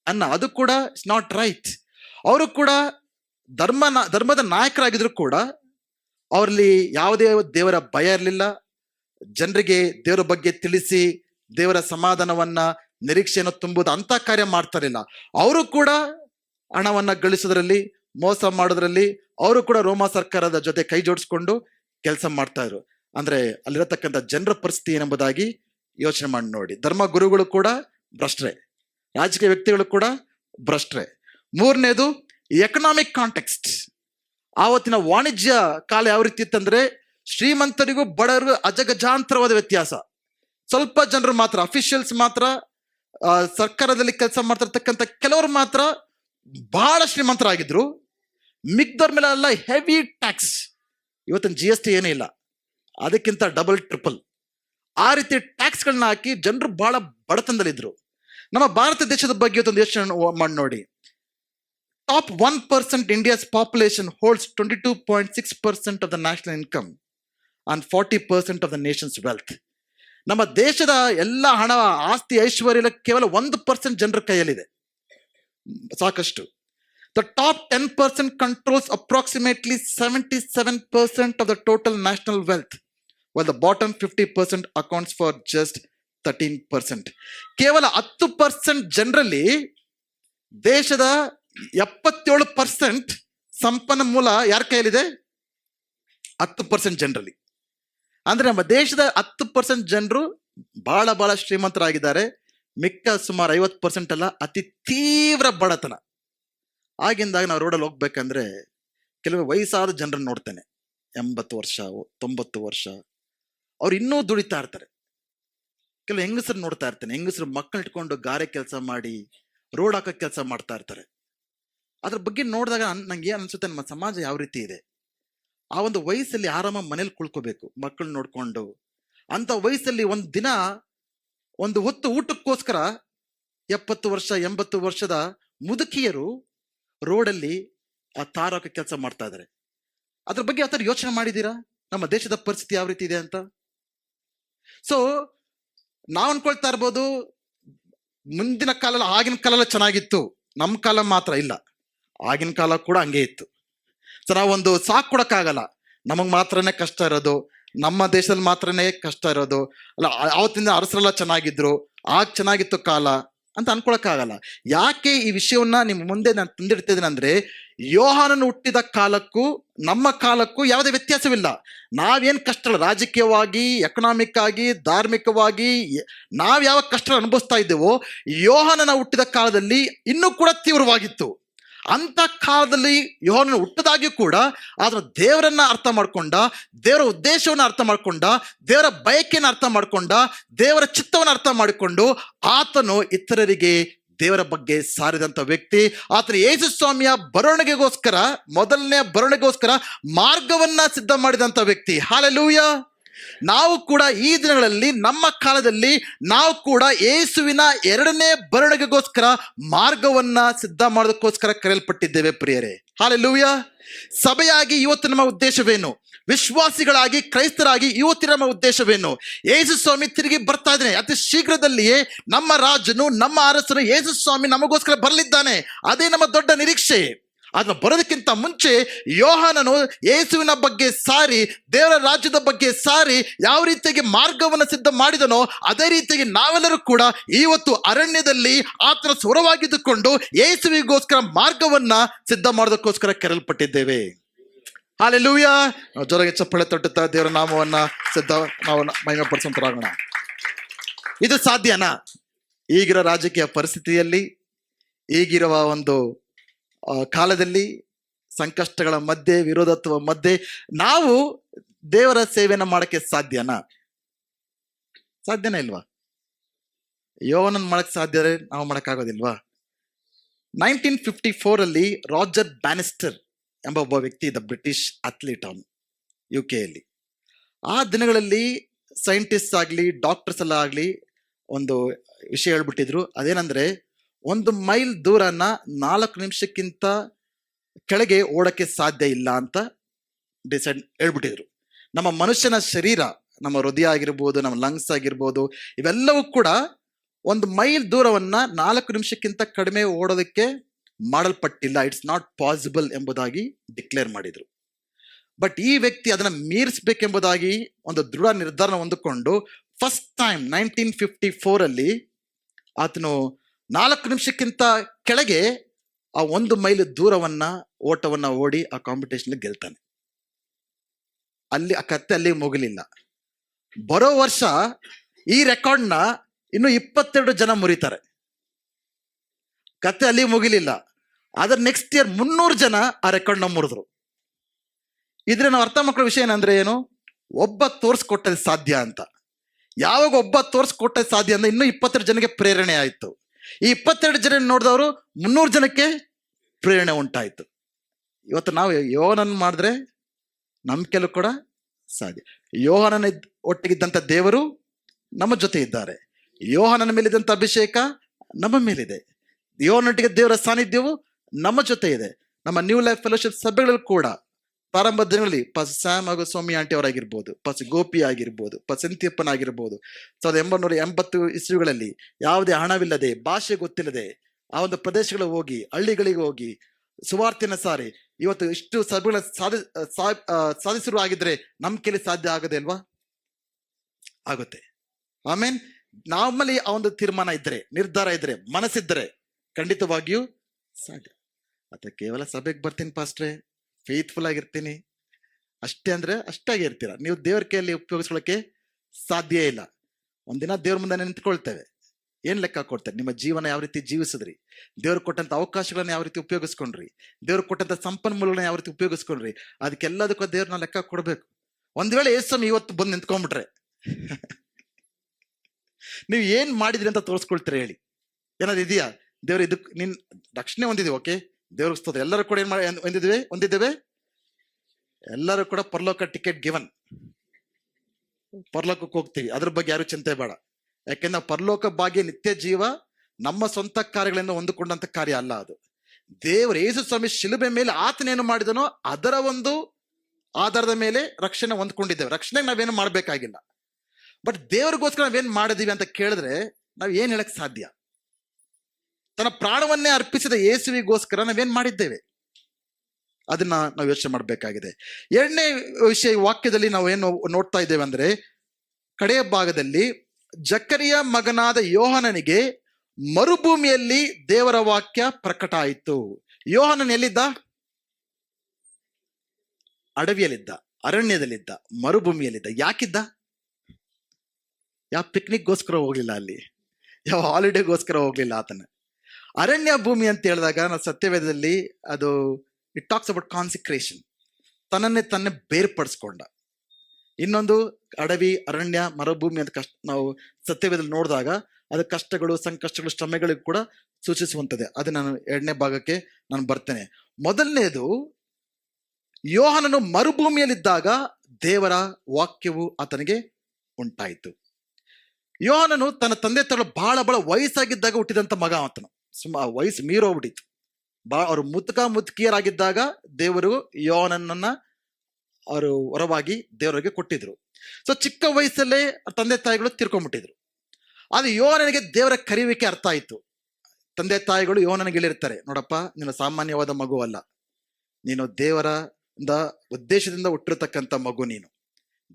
ಅನ್ನ ಅದು ಕೂಡ ಇಟ್ಸ್ ನಾಟ್ ರೈಟ್ ಅವರು ಕೂಡ ಧರ್ಮ ಧರ್ಮದ ನಾಯಕರಾಗಿದ್ರು ಕೂಡ ಅವರಲ್ಲಿ ಯಾವುದೇ ದೇವರ ಭಯ ಇರಲಿಲ್ಲ. ಜನರಿಗೆ ದೇವರ ಬಗ್ಗೆ ತಿಳಿಸಿ, ದೇವರ ಸಮಾಧಾನವನ್ನ, ನಿರೀಕ್ಷೆಯನ್ನು ತುಂಬುವುದು ಅಂತ ಕಾರ್ಯ ಮಾಡ್ತಾರಿಲ್ಲ ಅವರು ಕೂಡ ಹಣವನ್ನ ಗಳಿಸೋದ್ರಲ್ಲಿ, ಮೋಸ ಮಾಡೋದ್ರಲ್ಲಿ ಅವರು ಕೂಡ ರೋಮಾ ಸರ್ಕಾರದ ಜೊತೆ ಕೈ ಜೋಡಿಸ್ಕೊಂಡು ಕೆಲಸ ಮಾಡ್ತಾ ಇದ್ರು. ಅಂದ್ರೆ ಅಲ್ಲಿರತಕ್ಕಂಥ ಜನರ ಪರಿಸ್ಥಿತಿ ಏನೆಂಬುದಾಗಿ ಯೋಚನೆ ಮಾಡಿ ನೋಡಿ. ಧರ್ಮ ಗುರುಗಳು ಕೂಡ ಭ್ರಷ್ಟ್ರೆ. ರಾಜಕೀಯ ವ್ಯಕ್ತಿಗಳು ಕೂಡ ಭ್ರಷ್ಟ್ರೆ. ಮೂರನೇದು ಎಕನಾಮಿಕ್ ಕಾಂಟೆಕ್ಸ್ಟ್ ಆವತ್ತಿನ ವಾಣಿಜ್ಯ ಕಾಲ ಯಾವ ರೀತಿ ಇತ್ತಂದ್ರೆ, ಶ್ರೀಮಂತರಿಗೂ ಬಡವರಿಗೂ ಅಜಗಜಾಂತರವಾದ ವ್ಯತ್ಯಾಸ. ಸ್ವಲ್ಪ ಜನರು ಮಾತ್ರ ಅಫಿಷಿಯಲ್ಸ್ ಮಾತ್ರ ಸರ್ಕಾರದಲ್ಲಿ ಕೆಲಸ ಮಾಡ್ತಿರ್ತಕ್ಕಂಥ ಕೆಲವರು ಮಾತ್ರ ಬಹಳ ಶ್ರೀಮಂತರಾಗಿದ್ರು. ಮಿಗ್ದವ್ರ ಮೇಲೆ ಎಲ್ಲ ಹೆವಿ ಟ್ಯಾಕ್ಸ್ ಇವತ್ತಿನ ಜಿ ಎಸ್ ಟಿ ಏನೂ ಇಲ್ಲ. ಅದಕ್ಕಿಂತ ಡಬಲ್ ಟ್ರಿಪಲ್ ಆ ರೀತಿ ಟ್ಯಾಕ್ಸ್ಗಳನ್ನ ಹಾಕಿ ಜನರು ಬಹಳ ಬಡತನದಲ್ಲಿದ್ರು. ನಮ್ಮ ಭಾರತ ದೇಶದ ಬಗ್ಗೆ ಒಂದು ಯೋಚನೆ ಮಾಡಿ ನೋಡಿ. Top one percent India's population holds twenty two point six percent of the national income on forty percent of the nation's wealth ನಮ್ಮ ದೇಶದ ಎಲ್ಲ ಹಣ, ಆಸ್ತಿ, ಐಶ್ವರ್ಯ ಕೇವಲ ಒಂದು ಪರ್ಸೆಂಟ್ ಜನರ ಕೈಯಲ್ಲಿದೆ. ಸಾಕಷ್ಟು. The top ten percent controls approximately seventy seven percent of the total national wealth well the bottom fifty percent accounts for just thirteen percent ಕೇವಲ ಹತ್ತು ಪರ್ಸೆಂಟ್ ಜನರಲ್ಲಿ ದೇಶದ ಎಪ್ಪತ್ತೇಳು ಪರ್ಸೆಂಟ್ ಸಂಪನ್ಮೂಲ ಯಾರ ಕೈಯಲ್ಲಿದೆ? ಹತ್ತು ಪರ್ಸೆಂಟ್ ಜನರಲ್ಲಿ. ಅಂದ್ರೆ ನಮ್ಮ ದೇಶದ ಹತ್ತು ಪರ್ಸೆಂಟ್ ಜನರು ಬಹಳ ಬಹಳ ಶ್ರೀಮಂತರಾಗಿದ್ದಾರೆ. ಮಿಕ್ಕ ಸುಮಾರು ಐವತ್ತು ಪರ್ಸೆಂಟ್ ಅಲ್ಲ, ಅತಿ ತೀವ್ರ ಬಡತನ. ಆಗಿಂದಾಗ ನಾವು ರೋಡಲ್ಲಿ ಹೋಗ್ಬೇಕಂದ್ರೆ ಕೆಲವು ವಯಸ್ಸಾದ ಜನರನ್ನು ನೋಡ್ತೇನೆ. ಎಂಬತ್ತು ವರ್ಷ, ತೊಂಬತ್ತು ವರ್ಷ. ಅವ್ರು ಇನ್ನೂ ದುಡಿತಾ ಇರ್ತಾರೆ. ಕೆಲವು ಹೆಂಗಸರು ನೋಡ್ತಾ ಇರ್ತೇನೆ. ಹೆಂಗಸರು ಮಕ್ಕಳು ಇಟ್ಕೊಂಡು ಗಾರೆ ಕೆಲಸ ಮಾಡಿ, ರೋಡ್ ಹಾಕೋ ಕೆಲಸ ಮಾಡ್ತಾ ಇರ್ತಾರೆ. ಅದ್ರ ಬಗ್ಗೆ ನೋಡಿದಾಗ ನಂಗೆ ಏನ್ ಅನ್ಸುತ್ತೆ ನಮ್ಮ ಸಮಾಜ ಯಾವ ರೀತಿ ಇದೆ? ಆ ಒಂದು ವಯಸ್ಸಲ್ಲಿ ಆರಾಮ ಮನೇಲಿ ಕುಳ್ಕೋಬೇಕು, ಮಕ್ಕಳು ನೋಡ್ಕೊಂಡು. ಅಂತ ವಯಸ್ಸಲ್ಲಿ ಒಂದು ದಿನ ಒಂದು ಹೊತ್ತು ಊಟಕ್ಕೋಸ್ಕರ ಎಪ್ಪತ್ತು ವರ್ಷ, ಎಂಬತ್ತು ವರ್ಷದ ಮುದುಕಿಯರು ರೋಡಲ್ಲಿ ಆ ತಾರಾಕ ಕೆಲಸ ಮಾಡ್ತಾ ಇದ್ದಾರೆ ಅದ್ರ ಬಗ್ಗೆ ಯಾವ ಯೋಚನೆ ಮಾಡಿದ್ದೀರಾ? ನಮ್ಮ ದೇಶದ ಪರಿಸ್ಥಿತಿ ಯಾವ ರೀತಿ ಇದೆ ಅಂತ? ಸೊ ನಾವ್ ಅನ್ಕೊಳ್ತಾ ಇರ್ಬೋದು, ಮುಂದಿನ ಕಾಲ ಆಗಿನ ಕಾಲ ಚೆನ್ನಾಗಿತ್ತು. ನಮ್ಮ ಕಾಲ ಮಾತ್ರ ಇಲ್ಲ. ಆಗಿನ ಕಾಲ ಕೂಡ ಹಂಗೆ ಇತ್ತು. ಸೊ ಒಂದು ಸಾಕ್ ಕೊಡೋಕ್ಕಾಗಲ್ಲ. ನಮಗೆ ಮಾತ್ರನೇ ಕಷ್ಟ ಇರೋದು, ನಮ್ಮ ದೇಶದಲ್ಲಿ ಮಾತ್ರನೇ ಕಷ್ಟ ಇರೋದು. ಅಲ್ಲ, ಆವತ್ತಿಂದ ಅರಸರೆಲ್ಲ ಚೆನ್ನಾಗಿದ್ರು, ಆಗ ಚೆನ್ನಾಗಿತ್ತು ಕಾಲ ಅಂತ ಅನ್ಕೊಳಕ್ಕಾಗಲ್ಲ. ಯಾಕೆ ಈ ವಿಷಯವನ್ನ ನಿಮ್ಮ ಮುಂದೆ ನಾನು ತಂದಿಡ್ತಿದ್ದೇನೆ ಅಂದ್ರೆ ಯೋಹಾನನು ಹುಟ್ಟಿದ ಕಾಲಕ್ಕೂ ನಮ್ಮ ಕಾಲಕ್ಕೂ ಯಾವುದೇ ವ್ಯತ್ಯಾಸವಿಲ್ಲ. ನಾವೇನು ಕಷ್ಟ ರಾಜಕೀಯವಾಗಿ ಎಕನಾಮಿಕ್ ಆಗಿ ಧಾರ್ಮಿಕವಾಗಿ, ನಾವು ಯಾವ ಕಷ್ಟ ಅನುಭವಿಸ್ತಾ ಇದ್ದೇವೋ, ಯೋಹಾನನ ಹುಟ್ಟಿದ ಕಾಲದಲ್ಲಿ ಇನ್ನೂ ಕೂಡ ತೀವ್ರವಾಗಿತ್ತು. ಅಂತ ಕಾಲದಲ್ಲಿ ಯೋಹನ ಹುಟ್ಟದಾಗಿಯೂ ಕೂಡ ಅದರ ದೇವರನ್ನ ಅರ್ಥ ಮಾಡಿಕೊಂಡ, ದೇವರ ಉದ್ದೇಶವನ್ನು ಅರ್ಥ ಮಾಡಿಕೊಂಡ, ದೇವರ ಬಯಕೆಯನ್ನು ಅರ್ಥ ಮಾಡಿಕೊಂಡ, ದೇವರ ಚಿತ್ತವನ್ನು ಅರ್ಥ ಮಾಡಿಕೊಂಡು ಆತನು ಇತರರಿಗೆ ದೇವರ ಬಗ್ಗೆ ಸಾರಿದಂಥ ವ್ಯಕ್ತಿ, ಆತನ ಯೇಸು ಸ್ವಾಮಿಯ ಬರವಣಿಗೆಗೋಸ್ಕರ, ಮೊದಲನೇ ಬರವಣಿಗೆಗೋಸ್ಕರ ಮಾರ್ಗವನ್ನ ಸಿದ್ಧ ಮಾಡಿದಂಥ ವ್ಯಕ್ತಿ. ಹಾಲೆಲೂಯ ನಾವು ಕೂಡ ಈ ದಿನಗಳಲ್ಲಿ, ನಮ್ಮ ಕಾಲದಲ್ಲಿ ನಾವು ಕೂಡ ಯೇಸುವಿನ ಎರಡನೇ ಬರವಣಿಗೆಗೋಸ್ಕರ ಮಾರ್ಗವನ್ನ ಸಿದ್ಧ ಮಾಡೋದಕ್ಕೋಸ್ಕರ ಕರೆಯಲ್ಪಟ್ಟಿದ್ದೇವೆ ಪ್ರಿಯರೇ. ಹಾಲೆಲೂಯ ಸಭೆಯಾಗಿ ಇವತ್ತು ನಮ್ಮ ಉದ್ದೇಶವೇನು? ವಿಶ್ವಾಸಿಗಳಾಗಿ ಕ್ರೈಸ್ತರಾಗಿ ಇವತ್ತಿನ ನಮ್ಮ ಉದ್ದೇಶವೇನು? ಯೇಸು ಸ್ವಾಮಿ ತಿರುಗಿ ಬರ್ತಾ ಇದ್ದಾನೆ. ಅತಿ ಶೀಘ್ರದಲ್ಲಿಯೇ ನಮ್ಮ ರಾಜನು, ನಮ್ಮ ಅರಸನು ಯೇಸು ಸ್ವಾಮಿ ನಮಗೋಸ್ಕರ ಬರಲಿದ್ದಾನೆ. ಅದೇ ನಮ್ಮ ದೊಡ್ಡ ನಿರೀಕ್ಷೆ. ಅದನ್ನು ಬರೋದಕ್ಕಿಂತ ಮುಂಚೆ ಯೋಹಾನನು ಯೇಸುವಿನ ಬಗ್ಗೆ ಸಾರಿ, ದೇವರ ರಾಜ್ಯದ ಬಗ್ಗೆ ಸಾರಿ ಯಾವ ರೀತಿಯಾಗಿ ಮಾರ್ಗವನ್ನು ಸಿದ್ಧ ಮಾಡಿದನೋ, ಅದೇ ರೀತಿಯಾಗಿ ನಾವೆಲ್ಲರೂ ಕೂಡ ಇವತ್ತು ಅರಣ್ಯದಲ್ಲಿ ಆತನ ಸ್ವರವಾಗಿದ್ದುಕೊಂಡು ಯೇಸುವಿಗೋಸ್ಕರ ಮಾರ್ಗವನ್ನು ಸಿದ್ಧ ಮಾಡೋದಕ್ಕೋಸ್ಕರ ಕೆರಲ್ಪಟ್ಟಿದ್ದೇವೆ ಹಾಲೆಲೂಯ. ನಾವು ಜೋರಾಗಿ ಚಪ್ಪಳೆ ತೊಟ್ಟುತ್ತಾ ದೇವರ ನಾಮವನ್ನ ಸಿದ್ಧ ನಾವು ಮಹಿಮೆ ಪಡಿಸೋಣ ಇದು ಸಾಧ್ಯನಾ? ಈಗಿರೋ ರಾಜಕೀಯ ಪರಿಸ್ಥಿತಿಯಲ್ಲಿ, ಈಗಿರುವ ಒಂದು ಕಾಲದಲ್ಲಿ, ಸಂಕಷ್ಟಗಳ ಮಧ್ಯೆ, ವಿರೋಧತ್ವ ಮಧ್ಯೆ, ನಾವು ದೇವರ ಸೇವೆಯನ್ನು ಮಾಡಕ್ಕೆ ಸಾಧ್ಯನಾ? ಸಾಧ್ಯನೇ ಇಲ್ವಾ? ಯೋವನನ್ನು ಮಾಡಕ್ ಸಾಧ್ಯ ನಾವು ಮಾಡೋಕ್ಕಾಗೋದಿಲ್ವಾ? ನೈನ್ಟೀನ್ ಫಿಫ್ಟಿ ಫೋರಲ್ಲಿ ರಾಜರ್ ಬ್ಯಾನಿಸ್ಟರ್ ಎಂಬ ಒಬ್ಬ ವ್ಯಕ್ತಿ ಇದ್ದ ಬ್ರಿಟಿಷ್ ಅಥ್ಲೀಟ್ ಅವನು ಯು ಕೆಯಲ್ಲಿ ಆ ದಿನಗಳಲ್ಲಿ ಸೈಂಟಿಸ್ಟ್ ಆಗಲಿ ಡಾಕ್ಟರ್ಸ್ ಎಲ್ಲ ಆಗಲಿ ಒಂದು ವಿಷಯ ಹೇಳ್ಬಿಟ್ಟಿದ್ರು. ಅದೇನಂದರೆ, ಒಂದು ಮೈಲ್ ದೂರನ ನಾಲ್ಕು ನಿಮಿಷಕ್ಕಿಂತ ಕೆಳಗೆ ಓಡಕ್ಕೆ ಸಾಧ್ಯ ಇಲ್ಲ ಅಂತ ಡಿಸೈಡ್ ಹೇಳ್ಬಿಟ್ಟಿದ್ರು. ನಮ್ಮ ಮನುಷ್ಯನ ಶರೀರ, ನಮ್ಮ ಹೃದಯ ಆಗಿರ್ಬೋದು, ನಮ್ಮ ಲಂಗ್ಸ್ ಆಗಿರ್ಬೋದು, ಇವೆಲ್ಲವೂ ಕೂಡ ಒಂದು ಮೈಲ್ ದೂರವನ್ನು ನಾಲ್ಕು ನಿಮಿಷಕ್ಕಿಂತ ಕಡಿಮೆ ಓಡೋದಕ್ಕೆ ಮಾಡಲ್ಪಟ್ಟಿಲ್ಲ ಇಟ್ಸ್ ನಾಟ್ ಪಾಸಿಬಲ್ ಎಂಬುದಾಗಿ ಡಿಕ್ಲೇರ್ ಮಾಡಿದರು. ಬಟ್ ಈ ವ್ಯಕ್ತಿ ಅದನ್ನು ಮೀರಿಸಬೇಕೆಂಬುದಾಗಿ ಒಂದು ದೃಢ ನಿರ್ಧಾರ ಹೊಂದಿಕೊಂಡು ಫಸ್ಟ್ ಟೈಮ್ ನೈನ್ಟೀನ್ ಫಿಫ್ಟಿ ಫೋರಲ್ಲಿ ಆತನು ನಾಲ್ಕು ನಿಮಿಷಕ್ಕಿಂತ ಕೆಳಗೆ ಆ ಒಂದು ಮೈಲ್ ದೂರವನ್ನು, ಓಟವನ್ನು ಓಡಿ ಆ ಕಾಂಪಿಟೇಷನ್ ಗೆಲ್ತಾನೆ. ಅಲ್ಲಿ ಆ ಕತ್ತೆ ಅಲ್ಲಿ ಮುಗಿಲಿಲ್ಲ. ಬರೋ ವರ್ಷ ಈ ರೆಕಾರ್ಡ್ನ ಇನ್ನು ಇಪ್ಪತ್ತೆರಡು ಜನ ಮುರಿತಾರೆ. ಕತ್ತೆ ಅಲ್ಲಿ ಮುಗಿಲಿಲ್ಲ. ಆದ್ರೆ ನೆಕ್ಸ್ಟ್ ಇಯರ್ ಮುನ್ನೂರು ಜನ ಆ ರೆಕಾರ್ಡ್ ನಮ್ಮ ಮುರಿದ್ರು. ಇದ್ರೆ ನಾವು ಅರ್ಥ ಮಕ್ಕಳ ವಿಷಯ ಏನಂದ್ರೆ ಏನು? ಒಬ್ಬ ತೋರಿಸ್ಕೊಟ್ಟದ್ದು ಸಾಧ್ಯ ಅಂತ. ಯಾವಾಗ ಒಬ್ಬ ತೋರಿಸ್ಕೊಟ್ಟದ್ದು ಸಾಧ್ಯ ಅಂದ್ರೆ ಇನ್ನೂ ಇಪ್ಪತ್ತೆರಡು ಜನಕ್ಕೆ ಪ್ರೇರಣೆ ಆಯಿತು. ಈ ಇಪ್ಪತ್ತೆರಡು ಜನ ನೋಡಿದವರು ಮುನ್ನೂರು ಜನಕ್ಕೆ ಪ್ರೇರಣೆ ಉಂಟಾಯಿತು. ಇವತ್ತು ನಾವು ಯೋಹನನ್ನು ಮಾಡಿದ್ರೆ ನಮ್ಮ ಕೆಲವು ಕೂಡ ಸಾಧ್ಯ. ಯೋಹನನ ಒಟ್ಟಿಗಿದ್ದಂಥ ದೇವರು ನಮ್ಮ ಜೊತೆ ಇದ್ದಾರೆ. ಯೋಹನನ ಮೇಲಿದ್ದಂಥ ಅಭಿಷೇಕ ನಮ್ಮ ಮೇಲಿದೆ. ಯೋಹನೊಟ್ಟಿಗೆ ದೇವರ ಸಾನ್ನಿಧ್ಯವು ನಮ್ಮ ಜೊತೆ ಇದೆ. ನಮ್ಮ ನ್ಯೂ ಲೈಫ್ ಫೆಲೋಶಿಪ್ ಸಭೆಗಳಲ್ಲಿ ಕೂಡ ಪ್ರಾರಂಭ ದಿನಗಳಲ್ಲಿ ಪಸ್ ಸ್ಯಾಮ್ ಹಾಗೂ ಸ್ವಾಮಿ ಆಂಟಿ ಅವರಾಗಿರ್ಬೋದು ಪಸ್ ಗೋಪಿ ಆಗಿರ್ಬೋದು ಪಸ್ ಎಂತಿಯಪ್ಪನ ಆಗಿರ್ಬೋದು. ಸಾವಿರದ ಒಂಬೈನೂರ ಎಂಬತ್ತು ಇಸ್ವಿಗಳಲ್ಲಿ ಯಾವುದೇ ಹಣವಿಲ್ಲದೆ ಭಾಷೆ ಗೊತ್ತಿಲ್ಲದೆ ಆ ಒಂದು ಪ್ರದೇಶಗಳು ಹೋಗಿ ಹಳ್ಳಿಗಳಿಗೆ ಹೋಗಿ ಸುವಾರ್ತಿನ ಸಾರಿ ಇವತ್ತು ಇಷ್ಟು ಸಭೆಗಳ ಸಾಧಿ ಸಾ- ಆ, ಸಾಧಿಸಿರು ಆಗಿದ್ರೆ ನಮ್ಮ ಕೈಲಿ ಸಾಧ್ಯ ಆಗದೆ ಅಲ್ವಾ? ಆಗುತ್ತೆ. ಆಮೇನ್ ನಮ್ಮಲ್ಲಿ ಆ ಒಂದು ತೀರ್ಮಾನ ಇದ್ರೆ ನಿರ್ಧಾರ ಇದ್ರೆ ಮನಸ್ಸಿದ್ರೆ ಖಂಡಿತವಾಗಿಯೂ ಸಾಧ್ಯ. ಅದ ಕೇವಲ ಸಭೆಗೆ ಬರ್ತೀನಿ ಪಾಸ್ಟ್ರೆ ಫೇತ್ಫುಲ್ ಆಗಿರ್ತೀನಿ. ಅಷ್ಟೇ ಅಂದ್ರೆ ಅಷ್ಟಾಗಿ ಇರ್ತೀರ. ನೀವು ದೇವ್ರ ಕೈಯಲ್ಲಿ ಉಪಯೋಗಿಸ್ಕೊಳ್ಳೋಕೆ ಸಾಧ್ಯ ಇಲ್ಲ. ಒಂದಿನ ದೇವ್ರ ಮುಂದೆ ನಿಂತ್ಕೊಳ್ತೇವೆ. ಏನ್ ಲೆಕ್ಕ ಕೊಡ್ತಾರೆ ನಿಮ್ಮ ಜೀವನ ಯಾವ ರೀತಿ ಜೀವಿಸಿದ್ರಿ? ದೇವ್ರು ಕೊಟ್ಟಂತ ಅವಕಾಶಗಳನ್ನ ಯಾವ ರೀತಿ ಉಪಯೋಗಿಸ್ಕೊಂಡ್ರಿ? ದೇವ್ರು ಕೊಟ್ಟಂತ ಸಂಪನ್ಮೂಲಗಳನ್ನ ಯಾವ ರೀತಿ ಉಪಯೋಗಿಸ್ಕೊಂಡ್ರಿ? ಅದಕ್ಕೆಲ್ಲದಕ್ಕೂ ದೇವ್ರನ್ನ ಲೆಕ್ಕ ಕೊಡ್ಬೇಕು. ಒಂದ್ ವೇಳೆ ಏಸಮ್ ಇವತ್ತು ಬಂದು ನಿಂತ್ಕೊಂಡ್ಬಿಟ್ರೆ. *laughs* ನೀವು ಏನ್ ಮಾಡಿದ್ರಿ ಅಂತ ತೋರಿಸ್ಕೊಳ್ತೀರಿ ಹೇಳಿ. ಏನಾದ್ರು ಇದೆಯಾ? ದೇವ್ರ ಇದಕ್ ನಿನ್ ರಕ್ಷಣೆ ಹೊಂದಿದೀವಿ ಓಕೆ? ದೇವ್ರ ಸ್ತೋತ್ರ. ಎಲ್ಲರೂ ಕೂಡ ಏನ್ ಹೊಂದಿದ್ದೇವೆ ಹೊಂದಿದ್ದೇವೆ? ಎಲ್ಲರೂ ಕೂಡ ಪರಲೋಕ ಟಿಕೆಟ್ ಗಿವನ್ ಪರಲೋಕಕ್ಕೆ ಹೋಗ್ತೀವಿ. ಅದ್ರ ಬಗ್ಗೆ ಯಾರು ಚಿಂತೆ ಬೇಡ. ಯಾಕೆಂದ್ರೆ ಪರಲೋಕ ಭಾಗ್ಯ ನಿತ್ಯ ಜೀವ, ನಮ್ಮ ಸ್ವಂತ ಕಾರ್ಯಗಳಿಂದ ಹೊಂದಿಕೊಂಡಂತ ಕಾರ್ಯ ಅಲ್ಲ ಅದು. ದೇವರ ಯೇಸು ಸ್ವಾಮಿ ಶಿಲುಬೆ ಮೇಲೆ ಆತನೇನು ಮಾಡಿದನೋ, ಅದರ ಒಂದು ಆಧಾರದ ಮೇಲೆ ರಕ್ಷಣೆ ಹೊಂದ್ಕೊಂಡಿದ್ದೇವೆ. ರಕ್ಷಣೆಗೆ ನಾವೇನು ಮಾಡಬೇಕಾಗಿಲ್ಲ. ಬಟ್ ದೇವ್ರಿಗೋಸ್ಕರ ನಾವೇನ್ ಮಾಡಿದೀವಿ ಅಂತ ಕೇಳಿದ್ರೆ ನಾವ್ ಏನ್ ಹೇಳಕ್ ಸಾಧ್ಯ? ತನ್ನ ಪ್ರಾಣವನ್ನೇ ಅರ್ಪಿಸಿದ ಯೇಸುವಿಗೋಸ್ಕರ ನಾವೇನ್ ಮಾಡಿದ್ದೇವೆ? ಅದನ್ನ ನಾವು ಯೋಚನೆ ಮಾಡಬೇಕಾಗಿದೆ. ಎರಡನೇ ವಿಷಯ ವಾಕ್ಯದಲ್ಲಿ ನಾವು ಏನು ನೋಡ್ತಾ ಇದ್ದೇವೆ ಅಂದ್ರೆ, ಕಡೆಯ ಭಾಗದಲ್ಲಿ ಜಕರಿಯ ಮಗನಾದ ಯೋಹನನಿಗೆ ಮರುಭೂಮಿಯಲ್ಲಿ ದೇವರ ವಾಕ್ಯ ಪ್ರಕಟ ಆಯಿತು. ಯೋಹನನ್ ಎಲ್ಲಿದ್ದ? ಅಡವಿಯಲ್ಲಿದ್ದ, ಅರಣ್ಯದಲ್ಲಿದ್ದ, ಮರುಭೂಮಿಯಲ್ಲಿದ್ದ. ಯಾಕಿದ್ದ? ಯಾವ ಪಿಕ್ನಿಕ್ಗೋಸ್ಕರ ಹೋಗ್ಲಿಲ್ಲ ಅಲ್ಲಿ? ಯಾವ ಹಾಲಿಡೇಗೋಸ್ಕರ ಹೋಗ್ಲಿಲ್ಲ ಆತನ? ಅರಣ್ಯ ಭೂಮಿ ಅಂತ ಹೇಳಿದಾಗ ನಾವು ಸತ್ಯವೇದದಲ್ಲಿ ಅದು ಇಟ್ ಟಾಕ್ಸ್ ಅಬೌಟ್ ಕಾನ್ಸಿಕ್ರೇಷನ್ ತನ್ನನ್ನೇ ತನ್ನೇ ಬೇರ್ಪಡಿಸ್ಕೊಂಡ. ಇನ್ನೊಂದು, ಅಡವಿ, ಅರಣ್ಯ, ಮರುಭೂಮಿ ಅಂತ ಕಷ್ಟ, ನಾವು ಸತ್ಯವೇದದಲ್ಲಿ ನೋಡಿದಾಗ ಅದು ಕಷ್ಟಗಳು, ಸಂಕಷ್ಟಗಳು, ಶ್ರಮೆಗಳಿಗೂ ಕೂಡ ಸೂಚಿಸುವಂಥದ್ದೇ. ಅದು ನಾನು ಎರಡನೇ ಭಾಗಕ್ಕೆ ನಾನು ಬರ್ತೇನೆ. ಮೊದಲನೇದು, ಯೋಹನನು ಮರುಭೂಮಿಯಲ್ಲಿದ್ದಾಗ ದೇವರ ವಾಕ್ಯವು ಆತನಿಗೆ ಉಂಟಾಯಿತು. ಯೋಹನನು ತನ್ನ ತಂದೆ ತಾಯಿಗಳು ಬಹಳ ಬಹಳ ವಯಸ್ಸಾಗಿದ್ದಾಗ ಹುಟ್ಟಿದಂಥ ಮಗ ಆತನು. ಸುಮ್ಮ ಆ ವಯಸ್ಸು ಮೀರೋಗ್ಬಿಟ್ಟಿತ್ತು. ಬಾ, ಅವರು ಮುತ್ಕ ಮುತ್ಕಿಯರಾಗಿದ್ದಾಗ ದೇವರು ಯೋನನ್ನ ಅವರು ಹೊರವಾಗಿ ದೇವರಿಗೆ ಕೊಟ್ಟಿದ್ರು. ಸೊ ಚಿಕ್ಕ ವಯಸ್ಸಲ್ಲೇ ತಂದೆ ತಾಯಿಗಳು ತೀರ್ಕೊಂಡ್ಬಿಟ್ಟಿದ್ರು ಅದು ಯೋನನಿಗೆ ದೇವರ ಕರೆಯುವಿಕೆ ಅರ್ಥ ಆಯಿತು. ತಂದೆ ತಾಯಿಗಳು ಯೋಹನನಿಗೆ ಇಳಿರ್ತಾರೆ ನೋಡಪ್ಪ ನೀನು ಸಾಮಾನ್ಯವಾದ ಮಗು ಅಲ್ಲ. ನೀನು ದೇವರ ಉದ್ದೇಶದಿಂದ ಹುಟ್ಟಿರ್ತಕ್ಕಂಥ ಮಗು ನೀನು.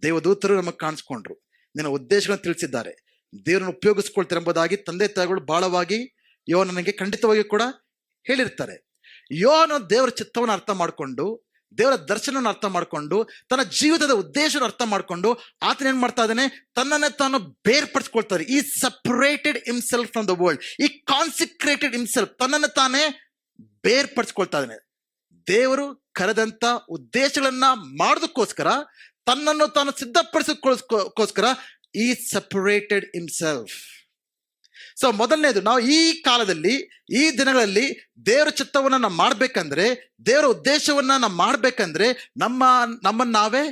ದೇವದೂತರು ನಮಗೆ ಕಾಣಿಸ್ಕೊಂಡ್ರು. ನಿನ್ನ ಉದ್ದೇಶಗಳನ್ನು ತಿಳಿಸಿದ್ದಾರೆ. ದೇವರನ್ನು ಉಪಯೋಗಿಸ್ಕೊಳ್ತಾರೆ ಎಂಬುದಾಗಿ ತಂದೆ ತಾಯಿಗಳು ಬಹಳವಾಗಿ ಯೋಹನನಿಗೆ ಖಂಡಿತವಾಗಿ ಕೂಡ ಹೇಳಿರ್ತಾರೆ. ಯೋನು ದೇವರ ಚಿತ್ತವನ್ನು ಅರ್ಥ ಮಾಡಿಕೊಂಡು, ದೇವರ ದರ್ಶನವನ್ನು ಅರ್ಥ ಮಾಡಿಕೊಂಡು, ತನ್ನ ಜೀವಿತದ ಉದ್ದೇಶವನ್ನು ಅರ್ಥ ಮಾಡಿಕೊಂಡು ಆತನ ಏನು ಮಾಡ್ತಾ ಇದ್ದಾನೆ? ತನ್ನನ್ನೇ ತಾನು ಬೇರ್ಪಡಿಸ್ಕೊಳ್ತಾರೆ he separated himself from the world he consecrated himself ತನ್ನನ್ನು ತಾನೇ ಬೇರ್ಪಡಿಸ್ಕೊಳ್ತಾ ಇದ್ದಾನೆ. ದೇವರು ಕರೆದಂತ ಉದ್ದೇಶಗಳನ್ನ ಮಾಡೋದಕ್ಕೋಸ್ಕರ, ತನ್ನನ್ನು ತಾನು ಸಿದ್ಧಪಡಿಸಿಕೊಳ್ಳೋಸ್ಕರ ಈ ಸಪರೇಟೆಡ್ ಇಮ್ಸೆಲ್ಫ್ ಸೊ ಮೊದಲನೇದು, ನಾವು ಈ ಕಾಲದಲ್ಲಿ, ಈ ದಿನಗಳಲ್ಲಿ ದೇವರ ಚಿತ್ತವನ್ನು ನಾವು ಮಾಡಬೇಕಂದ್ರೆ, ದೇವರ ಉದ್ದೇಶವನ್ನ ನಾವು ಮಾಡಬೇಕಂದ್ರೆ ನಮ್ಮ, ನಮ್ಮನ್ನ ನಾವೇ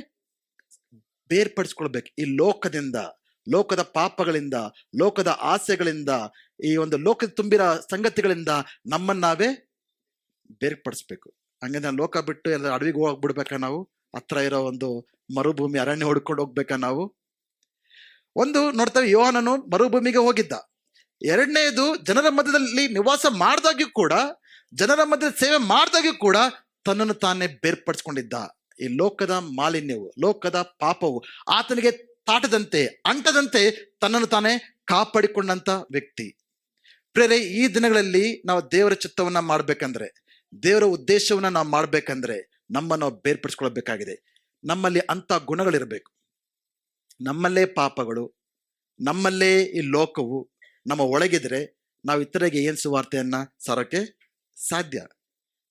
ಬೇರ್ಪಡಿಸ್ಕೊಳ್ಬೇಕು. ಈ ಲೋಕದಿಂದ, ಲೋಕದ ಪಾಪಗಳಿಂದ, ಲೋಕದ ಆಸೆಗಳಿಂದ, ಈ ಒಂದು ಲೋಕದ ತುಂಬಿರೋ ಸಂಗತಿಗಳಿಂದ ನಮ್ಮನ್ನ ನಾವೇ ಬೇರ್ಪಡಿಸ್ಬೇಕು. ಹಂಗೆ ನಾವು ಲೋಕ ಬಿಟ್ಟು ಎಲ್ಲ ಅಡವಿಗೆ ಹೋಗ್ಬಿಡ್ಬೇಕಾ ನಾವು? ಹತ್ರ ಇರೋ ಒಂದು ಮರುಭೂಮಿ ಅರಣ್ಯ ಹೊಡ್ಕೊಂಡು ಹೋಗ್ಬೇಕಾ ನಾವು? ಒಂದು ನೋಡ್ತೇವೆ, ಯೋಹನನು ಮರುಭೂಮಿಗೆ ಹೋಗಿದ್ದ. ಎರಡನೇದು ಜನರ ಮಧ್ಯದಲ್ಲಿ ನಿವಾಸ ಮಾಡಿದಾಗ್ಯೂ ಕೂಡ, ಜನರ ಮಧ್ಯದ ಸೇವೆ ಮಾಡಿದಾಗ್ಯೂ ಕೂಡ ತನ್ನನ್ನು ತಾನೇ ಬೇರ್ಪಡಿಸ್ಕೊಂಡಿದ್ದ. ಈ ಲೋಕದ ಮಾಲಿನ್ಯವು, ಲೋಕದ ಪಾಪವು ಆತನಿಗೆ ತಾಟದಂತೆ, ಅಂಟದಂತೆ ತನ್ನನ್ನು ತಾನೇ ಕಾಪಾಡಿಕೊಂಡಂತ ವ್ಯಕ್ತಿ. ಪ್ರೇರೆ, ಈ ದಿನಗಳಲ್ಲಿ ನಾವು ದೇವರ ಚಿತ್ತವನ್ನ ಮಾಡ್ಬೇಕಂದ್ರೆ, ದೇವರ ಉದ್ದೇಶವನ್ನ ನಾವು ಮಾಡ್ಬೇಕಂದ್ರೆ ನಮ್ಮನ್ನು ಬೇರ್ಪಡಿಸ್ಕೊಳ್ಬೇಕಾಗಿದೆ. ನಮ್ಮಲ್ಲಿ ಅಂತ ಗುಣಗಳಿರಬೇಕು. ನಮ್ಮಲ್ಲೇ ಪಾಪಗಳು, ನಮ್ಮಲ್ಲೇ ಈ ಲೋಕವು ನಮ್ಮ ಒಳಗಿದ್ರೆ ನಾವು ಇತರರಿಗೆ ಏನ್ ಸುವಾರ್ತೆಯನ್ನ ಸಾರೋಕೆ ಸಾಧ್ಯ?